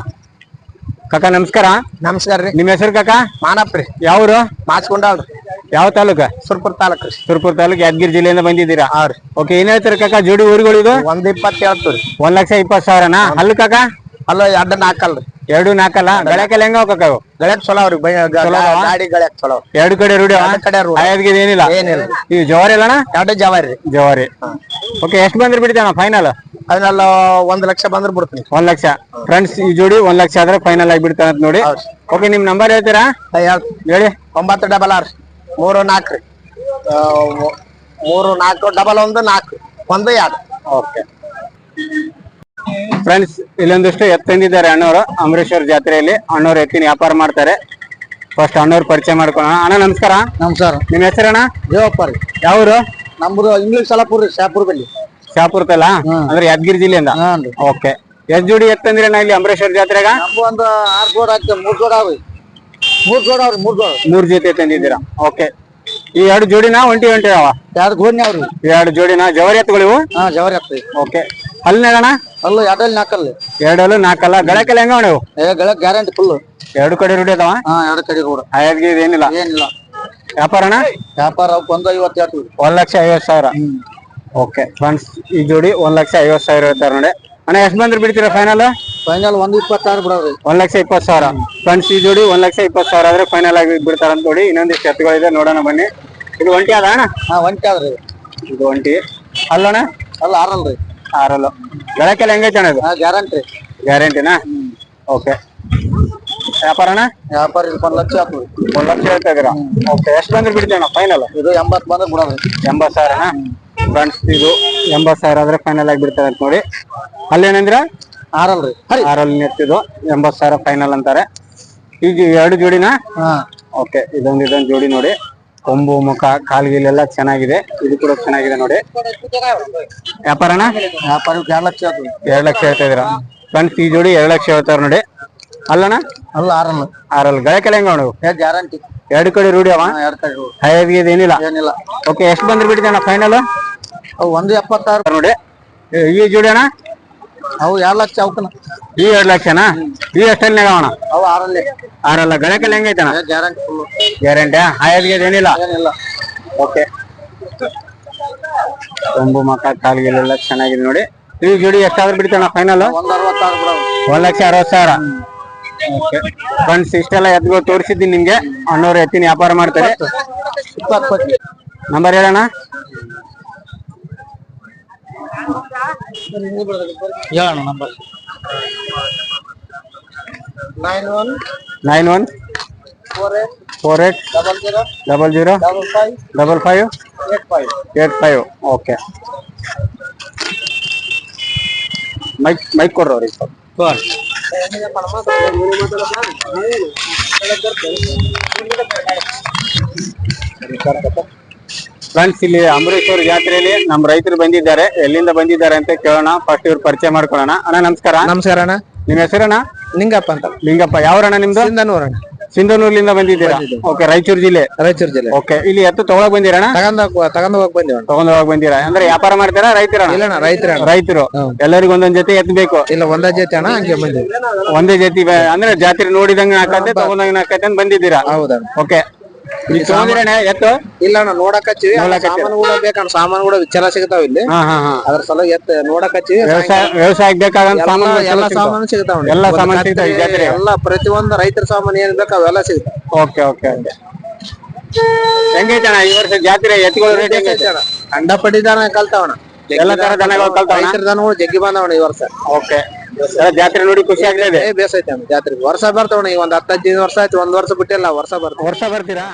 [SPEAKER 1] ಕಾಕ ನಮಸ್ಕಾರ.
[SPEAKER 2] ನಮಸ್ಕಾರ ರೀ.
[SPEAKER 1] ನಿಮ್ ಹೆಸರು ಕಾಕ?
[SPEAKER 2] ಮಾನಪ್ರಿ.
[SPEAKER 1] ಯಾವ್ರು?
[SPEAKER 2] ಮಾಚ್ಕೊಂಡಾಳ್ರಿ
[SPEAKER 1] ಯಾವ ತಾಲೂಕ?
[SPEAKER 2] ಸುರ್ಪುರ್ ತಾಲೂಕ್ ರೀ.
[SPEAKER 1] ಸುರ್ಪುರ್ ತಾಲೂಕ್ ಯಾದಗಿರಿ ಜಿಲ್ಲೆಯಿಂದ ಬಂದಿದ್ದೀರಾ?
[SPEAKER 2] ಹಾ
[SPEAKER 1] ಓಕೆ ಏನ್ ಹೇಳ್ತಾರೆ ಕಾಕ? ಜೋಡಿ ಊರುಗಳು ಇದು?
[SPEAKER 2] ಒಂದ್ ಇಪ್ಪತ್ತು ಹೇಳ್ತೀವಿ
[SPEAKER 1] ಒಂದ್ ಲಕ್ಷ ಇಪ್ಪತ್ತು ಸಾವಿರನಾ? ಅಲ್ಲಿ ಕಾಕ?
[SPEAKER 2] ಅಲ್ಲ ಎರಡು ನಾಲ್ಕಲ್ರಿ
[SPEAKER 1] ಎರಡು ನಾಲ್ಕಲ್ಲ ಹೆಂಗ ಕಾಕ ಇವು?
[SPEAKER 2] ಗಳಕ್ ಚಲೋ ಅವ್ರಿ ಬೈ- ಗ-
[SPEAKER 1] ಚಲೋ ಅದಾವ?
[SPEAKER 2] ಗಾಡಿ ಗಳಕ್ ಚಲೋ.
[SPEAKER 1] ಎರಡು ಕಡೆ ರೂಢಿ
[SPEAKER 2] ಎರಡು ಕಡೆ ರೂಢಿ.
[SPEAKER 1] ಆಯಾದ್ಗಿದ್ ಏನಿಲ್ಲ?
[SPEAKER 2] ಏನಿಲ್ಲ.
[SPEAKER 1] ಈ ಜವಾರಿ ಅಲ್ಲಣ್ಣ?
[SPEAKER 2] ಎರಡು ಜವಾರಿ
[SPEAKER 1] ಜವಾರಿ. ಓಕೆ ಎಷ್ಟು ಬಂದ್ರೆ ಬಿಡ್ತಾನ ಫೈನಲ್
[SPEAKER 2] ಅದನ್ನೆಲ್ಲ ಒಂದ್ ಲಕ್ಷ ಬಂದ್ರೆ ಬಿಡ್ತೀನಿ.
[SPEAKER 1] ಒಂದ್ ಲಕ್ಷ. ಫ್ರೆಂಡ್ಸ್ ಈ ಜೋಡಿ ಒಂದ್ ಲಕ್ಷ ಆದ್ರೆ ಫೈನಲ್ ಆಗಿ ಬಿಡ್ತಾನ ಅಂತ ನೋಡಿ.
[SPEAKER 2] ಹೌದು.
[SPEAKER 1] ಓಕೆ ನಿಮ್ ನಂಬರ್ ಹೇಳ್ತೀರಾ?
[SPEAKER 2] ಹೇಳ್-
[SPEAKER 1] ಹೇಳಿ.
[SPEAKER 2] ಒಂಬತ್ತು ಡಬಲ್ ಆರ್. ಮೂರು ನಾಲ್ಕು ರೀ. ಆ, ಮೂರು ನಾಲ್ಕು ಡಬಲ್ ಒಂದು ನಾಲ್ಕು. ಒಂದು ಎರಡು
[SPEAKER 1] ಓಕೆ. ಫ್ರೆಂಡ್ಸ್ ಇಲ್ಲೊಂದಿಷ್ಟು ಎತ್ತಂದಿದ್ದಾರೆ ಅಣ್ಣವರು. ಅಮರೇಶ್ವರ ಜಾತ್ರೆಯಲ್ಲಿ ಅಣ್ಣವ್ರು ಎತ್ತಿನ ವ್ಯಾಪಾರ ಮಾಡ್ತಾರೆ. ಫಸ್ಟ್ ಅಣ್ಣವ್ರ ಪರಿಚಯ ಮಾಡ್ಕೊಳ್ಳೋಣ. ಅಣ್ಣ ನಮಸ್ಕಾರ.
[SPEAKER 2] ನಮಸ್ಕಾರ.
[SPEAKER 1] ನಿಮ್ ಹೆಸರಣ್ಣ?
[SPEAKER 2] ದೇವಪ್ಪ ರೀ
[SPEAKER 1] ಯಾವ್ರು?
[SPEAKER 2] ನಮ್ದು ಇಂಗ್ಲಿಷ್ ಸಲಪುರ ರೀ ಶಾಪುರ್ ಬಲ್ಲಿ
[SPEAKER 1] ಅಂದ್ರೆ ಯಾದಗಿರಿ ಜಿಲ್ಲೆಯಿಂದ? ಓಕೆ ಎಷ್ಟ್ ಜೋಡಿ ಎತ್ತಂದ್ರೆ ಅಣ್ಣ ಇಲ್ಲಿ ಅಮರೇಶ್ವರ ಜಾತ್ರೆಗ?
[SPEAKER 2] ನಮ್ದು ಒಂದು ಆರು ಜೋಡ ಮೂರ್ ಜೋಡ ಮೂರ್ ಜೋಡ ಅವ್ರಿ ಮೂರ್ ಜೋಡ.
[SPEAKER 1] ಮೂರ್ ಜೊತೆ ತಂದಿದ್ದೀರಾ? ಓಕೆ ಈ ಎರಡು ಜೋಡಿನ ಒಂಟಿ ಒಂಟಿ ಅವ?
[SPEAKER 2] ಎರಡು ಗೋಣಿ ಅವ್ರಿ
[SPEAKER 1] ಎರಡು ಜೋಡಿನ ಜವರಿ ಎತ್ತುಗಳಿವು?
[SPEAKER 2] ಹಾ ಜವರಿ ಎತ್ತ
[SPEAKER 1] ಓಕೆ ಅಲ್ಲಣ್ಣ
[SPEAKER 2] ಅಲ್ಲ ಎರಡಲ್ಲಿ ನಾಲ್ಕಲ್ಲಿ.
[SPEAKER 1] ಎರಡಲ್ಲೂ ನಾಲ್ಕಲ್ಲ? ಗಳಕ್ಕೆಲ್ಲ ಹೆಂಗ ನೀವು?
[SPEAKER 2] ಏ ಗಳ ಗ್ಯಾರಂಟಿ ಫುಲ್
[SPEAKER 1] ಎರಡು ಕಡೆ ರೂಢಿ ಅದಾವ?
[SPEAKER 2] ಹಾ ಎರಡು ಕಡೆ ರೋಡ್
[SPEAKER 1] ಹಾಯಾಗಿ ಏನಿಲ್ಲ?
[SPEAKER 2] ಏನಿಲ್ಲ.
[SPEAKER 1] ವ್ಯಾಪಾರ ಅಣ್ಣ?
[SPEAKER 2] ವ್ಯಾಪಾರ ಅವಕ್ಕೆ ಒಂದು ಐವತ್ತು ಹೇಳ್ತೀವಿ.
[SPEAKER 1] ಒಂದ್ ಲಕ್ಷ ಐವತ್ ಸಾವಿರ? ಓಕೆ. ಫ್ರೆಂಡ್ಸ್ ಈ ಜೋಡಿ ಒಂದ್ ಲಕ್ಷ ಐವತ್ ಸಾವಿರ ಹೇಳ್ತಾರೆ ನೋಡಿ. ಅಣ್ಣ ಎಷ್ಟು ಬಂದ್ರೆ ಬಿಡ್ತೀರಾ ಫೈನಲ್
[SPEAKER 2] ಫೈನಲ್ ಒಂದು ಇಪ್ಪತ್ತಾರು ಬಿಡೋರಿ
[SPEAKER 1] ಒಂದ್ ಲಕ್ಷ ಇಪ್ಪತ್ ಸಾವಿರ. ಫ್ರೆಂಡ್ಸ್ ಈ ಜೋಡಿ ಒಂದ್ ಲಕ್ಷ ಇಪ್ಪತ್ ಸಾವಿರ ಆದ್ರೆ ಫೈನಲ್ ಆಗಿ ಬಿಡ್ತಾರ ಅಂತ ನೋಡಿ. ಇನ್ನೊಂದಿಷ್ಟು ಎತ್ತುಗಳಿದೆ ನೋಡೋಣ ಬನ್ನಿ. ಇದು ಒಂಟಿ ಅದ ಅಣ್ಣ?
[SPEAKER 2] ಹಾ ಒಂಟಿ ಆದ್ರಿ
[SPEAKER 1] ಇದು ಒಂಟಿ. ಅಲ್ಲಣ್ಣ?
[SPEAKER 2] ಅಲ್ಲ ಆರಲ್ರಿ.
[SPEAKER 1] ಆರಲ್ಲ. ಗಳಕ್ಕೆಲ್ಲ ಹೆಂಗೈತೆ ಅಣ್ಣ ಇದು?
[SPEAKER 2] ಗ್ಯಾರಂಟಿ.
[SPEAKER 1] ಗ್ಯಾರಂಟಿನಾ? ಓಕೆ. ವ್ಯಾಪಾರ ಅಣ್ಣ?
[SPEAKER 2] ವ್ಯಾಪಾರ ಒಂದ್ ಒಂದು ಲಕ್ಷ ಆಗ್ತದೆ
[SPEAKER 1] ಒಂದ್ ಲಕ್ಷ ಹೇಳ್ತಾ ಓಕೆ ಎಷ್ಟು ಬಂದ್ರೆ ಬಿಡ್ತೀವಿ ಫೈನಲ್
[SPEAKER 2] ಇದು ಎಂಬತ್ತು ಬಂದ್ರೆ ಬಿಡೋದು.
[SPEAKER 1] ಎಂಬತ್ ಸಾವಿರನಾ ಫ್ರೆಂಡ್ಸ್ ಇದು ಎಂಬತ್ ಸಾವಿರ ಆದ್ರೆ ಫೈನಲ್ ಆಗಿ ಬಿಡ್ತಾರೆ ಅಂತ ನೋಡಿ. ಅಲ್ಲೇನಂದ್ರ
[SPEAKER 2] ಆರಲ್ರಿ
[SPEAKER 1] ಆರಲ್ಲಿ ನೆತ್ತಿದು ಎಂಬತ್ ಸಾವಿರ ಫೈನಲ್ ಅಂತಾರೆ. ಈಗ ಎರಡು ಜೋಡಿನ?
[SPEAKER 2] ಹಾ.
[SPEAKER 1] ಓಕೆ ಇದೊಂದು ಇದೊಂದು ಜೋಡಿ ನೋಡಿ. ಕೊಂಬು ಮುಖ ಕಾಲ್ಗಿಲೆಲ್ಲ ಚೆನ್ನಾಗಿದೆ. ಇದು ಕೂಡ ಚೆನ್ನಾಗಿದೆ ನೋಡಿ. ವ್ಯಾಪಾರನ?
[SPEAKER 2] ವ್ಯಾಪಾರ ಎರಡು ಲಕ್ಷ
[SPEAKER 1] ಎರಡು ಲಕ್ಷ ಹೇಳ್ತಾ ಇದೀರಾ ಫ್ರೆಂಡ್ಸ್ ಈ ಜೋಡಿ ಎರಡ್ ಲಕ್ಷ ಹೇಳ್ತಾರ ನೋಡಿ. ಅಲ್ಲಣ್ಣ?
[SPEAKER 2] ಅಲ್ಲ ಆರಲ್ಲ.
[SPEAKER 1] ಆರಲ್ಲ. ಗಳಕೆಲ್ಲ ಹೆಂಗ
[SPEAKER 2] ನೋಡು? ಗ್ಯಾರಂಟಿ.
[SPEAKER 1] ಎರಡು ಕಡೆ ರೂಢಿ ಅವ?
[SPEAKER 2] ಎರಡು ಕಡೆ
[SPEAKER 1] ಏನಿಲ್ಲ?
[SPEAKER 2] ಏನಿಲ್ಲ.
[SPEAKER 1] ಓಕೆ ಎಷ್ಟು ಬಂದ್ರೆ ಅಣ್ಣ ಫೈನಲ್
[SPEAKER 2] ಒಂದು ಎಪ್ಪತ್ತಾರು.
[SPEAKER 1] ನೋಡಿ. ಈ ಜೋಡಿ ಅಣ್ಣ?
[SPEAKER 2] ಅವು ಎರಡು ಲಕ್ಷ ಅವಕ್ಕನ
[SPEAKER 1] ಈ ಎರಡ್ ಲಕ್ಷನಾ? ಈ ಎಷ್ಟಲ್ಲಿ ಅಣ್ಣ?
[SPEAKER 2] ಅವು ಆರಲ್ಲಿ.
[SPEAKER 1] ಆರಲ್ಲ ಗಣಕಲ್ಲಿ ಹೆಂಗೈತಣ್ಣ
[SPEAKER 2] ಏ ಗ್ಯಾರಂಟಿ ಫುಲ್
[SPEAKER 1] ಗ್ಯಾರಂಟಿ ಹಾಯಾಗಿ ಏನಿಲ್ಲ?
[SPEAKER 2] ಏನಿಲ್ಲ.
[SPEAKER 1] ಓಕೆ. ಕೊಂಬು ಮಕ್ಕ ಕಾಲ್ಗಿಲೆಲ್ಲ ಚೆನ್ನಾಗಿದೆ ನೋಡಿ. ಈ ಜೋಡಿ ಎಷ್ಟಾದ್ರೂ ಬಿಡ್ತಾನ ಫೈನಲ್
[SPEAKER 2] ಒಂದು ಅರವತ್ತಾರು
[SPEAKER 1] ಒಂದ್ ಲಕ್ಷ ಅರವತ್ ಸಾವಿರ. ಫ್ರೆಂಡ್ಸ್ ಇಷ್ಟೆಲ್ಲ ಎತ್ಗಳು ತೋರಿಸಿದ್ದೀನಿ ನಿಮ್ಗೆ. ಅಣ್ಣವ್ರು ಎತ್ತಿನ ವ್ಯಾಪಾರ ಮಾಡ್ತಾರೆ. ನಂಬರ್ ಹೇಳೋಣ
[SPEAKER 2] ಹೇಳೋಣ number nine one
[SPEAKER 1] nine one
[SPEAKER 2] four eight
[SPEAKER 1] four eight
[SPEAKER 2] double zero
[SPEAKER 1] double zero
[SPEAKER 2] double five
[SPEAKER 1] double five
[SPEAKER 2] eight five
[SPEAKER 1] eight five okay mike mike ಕೊಡ್ರಿ ಅವ್ರಿಗೆ ಸ್ವಲ್ಪ ಫ್ರೆಂಡ್ಸ್ ಇಲ್ಲಿ ಅಮರೇಶ್ವರ ಜಾತ್ರೆಯಲ್ಲಿ ನಮ್ ರೈತರು ಬಂದಿದ್ದಾರೆ. ಎಲ್ಲಿಂದ ಬಂದಿದ್ದಾರೆ ಅಂತ ಕೇಳೋಣ. ಫಸ್ಟ್ ಇವ್ರು ಪರಿಚಯ ಮಾಡ್ಕೊಳ್ಳೋಣ. ಅಣ್ಣ ನಮಸ್ಕಾರ.
[SPEAKER 2] ನಮಸ್ಕಾರ ಅಣ್ಣ.
[SPEAKER 1] ನಿಮ್ ಹೆಸರಣ್ಣ?
[SPEAKER 2] ನಿಂಗಪ್ಪ ಅಂತ.
[SPEAKER 1] ಲಿಂಗಪ್ಪ. ಯಾವ್ರಣ್ಣ ನಿಮ್ದು?
[SPEAKER 2] ಸಿಂಧನೂರ್ ಅಣ್ಣ.
[SPEAKER 1] ಸಿಂಧನೂರ್ಲಿಂದ ಬಂದಿದ್ದೀರಾ? ಓಕೆ ರಾಯಚೂರು ಜಿಲ್ಲೆ?
[SPEAKER 2] ರಾಯಚೂರು ಜಿಲ್ಲೆ.
[SPEAKER 1] ಓಕೆ ಇಲ್ಲಿ ಎತ್ತು ತಗೊಳಕ್ ಬಂದಿರಣ್ಣ?
[SPEAKER 2] ತಗೊಂಡ್ ಹೋಗ್- ತಗೊಂಡ್ ಹೋಗಕ್ ಬಂದಿವ
[SPEAKER 1] ತಗೊಂಡ್ ಹೋಗಕ್ ಬಂದಿರಾ? ಅಂದ್ರೆ ವ್ಯಾಪಾರ ಮಾಡ್ತಾರಾ ರೈತರ
[SPEAKER 2] ಇಲ್ಲಣ್ಣ ರೈತರ
[SPEAKER 1] ರೈತರು. ಎಲ್ಲರಿಗೂ ಒಂದೊಂದ್ ಜೊತೆ ಎತ್ತು ಬೇಕು.
[SPEAKER 2] ಇಲ್ಲ ಒಂದೇ ಜೊತೆ ಅಣ್ಣ ಹಂಗೆ ಬಂದಿವಿ.
[SPEAKER 1] ಒಂದೇ ಜೊತೆ ಅಂದ್ರೆ ಜಾತ್ರೆ ನೋಡಿದಂಗ ಹಾಕತ್ತೆ ತಗೊಂಡಂಗ ಹಾಕತ್ತೆ ಅಂತ ಬಂದಿದ್ದೀರಾ?
[SPEAKER 2] ಹೌದಾ
[SPEAKER 1] ಓಕೆ ಎತ್ತು?
[SPEAKER 2] ಇಲ್ಲ ಅಣ್ಣ ನೋಡಕ್ ಹಚ್ಚಿವಿ. ಅಣ್ಣ ಸಾಮಾನು ಕೂಡ ಬೇಕಣ್ಣ ಸಾಮಾನು ಕೂಡ ವಿಚಾರ ಸಿಗ್ತಾವ ಇಲ್ಲಿ. ಅದ್ರ ಸಲ ಎತ್ತ ನೋಡಕ್ ಹಚ್ಚಿವಿ.
[SPEAKER 1] ವ್ಯವಸಾಯ ಬೇಕಾಗಂತ ಸಾಮಾನು
[SPEAKER 2] ಎಲ್ಲ ಸಾಮಾನು ಸಿಗ್ತಾವ
[SPEAKER 1] ಎಲ್ಲ ಸಾಮಾನು ಸಿಗ್ತಾವ
[SPEAKER 2] ಎಲ್ಲ ಪ್ರತಿಯೊಂದು ರೈತರ ಸಾಮಾನು ಏನ್ ಬೇಕು ಅವೆಲ್ಲ ಸಿಗ್ತಾವ.
[SPEAKER 1] Okay okay okay. ಹೆಂಗೈತೆ ಅಣ್ಣ ಈ ವರ್ಷ ಜಾತ್ರೆ? ಎತ್ತುಗಳ ರೇಟ್ ಹೆಂಗೈತೆ
[SPEAKER 2] ಅಂಡ ಪಡಿದಾನ ಕಲ್ತಾವಣ
[SPEAKER 1] ಎಲ್ಲ ತರ ದನಗಳು ಕಲ್ತಾವ
[SPEAKER 2] ರೈತರ ದನಗಳು ಜಗ್ಗಿ ಬಂದವಣ ಈ ವರ್ಷ.
[SPEAKER 1] ಓಕೆ. ಜಾತ್ರೆ ನೋಡಿ ಖುಷಿ ಆಗ್ಲೇ
[SPEAKER 2] ಏ ಬೇಸೈತೆ ಜಾತ್ರೆ. ವರ್ಷ ಬರ್ತವಣ ಈ ಒಂದ್ ಹತ್ತು ಹದಿನೈದು ವರ್ಷ ಆಯ್ತು ಒಂದ್ ವರ್ಷ ಬಿಟ್ಟಿಲ್ಲ ವರ್ಷ ಬರ್ತಾವ
[SPEAKER 1] ವರ್ಷ ಬರ್ತೀರಾ?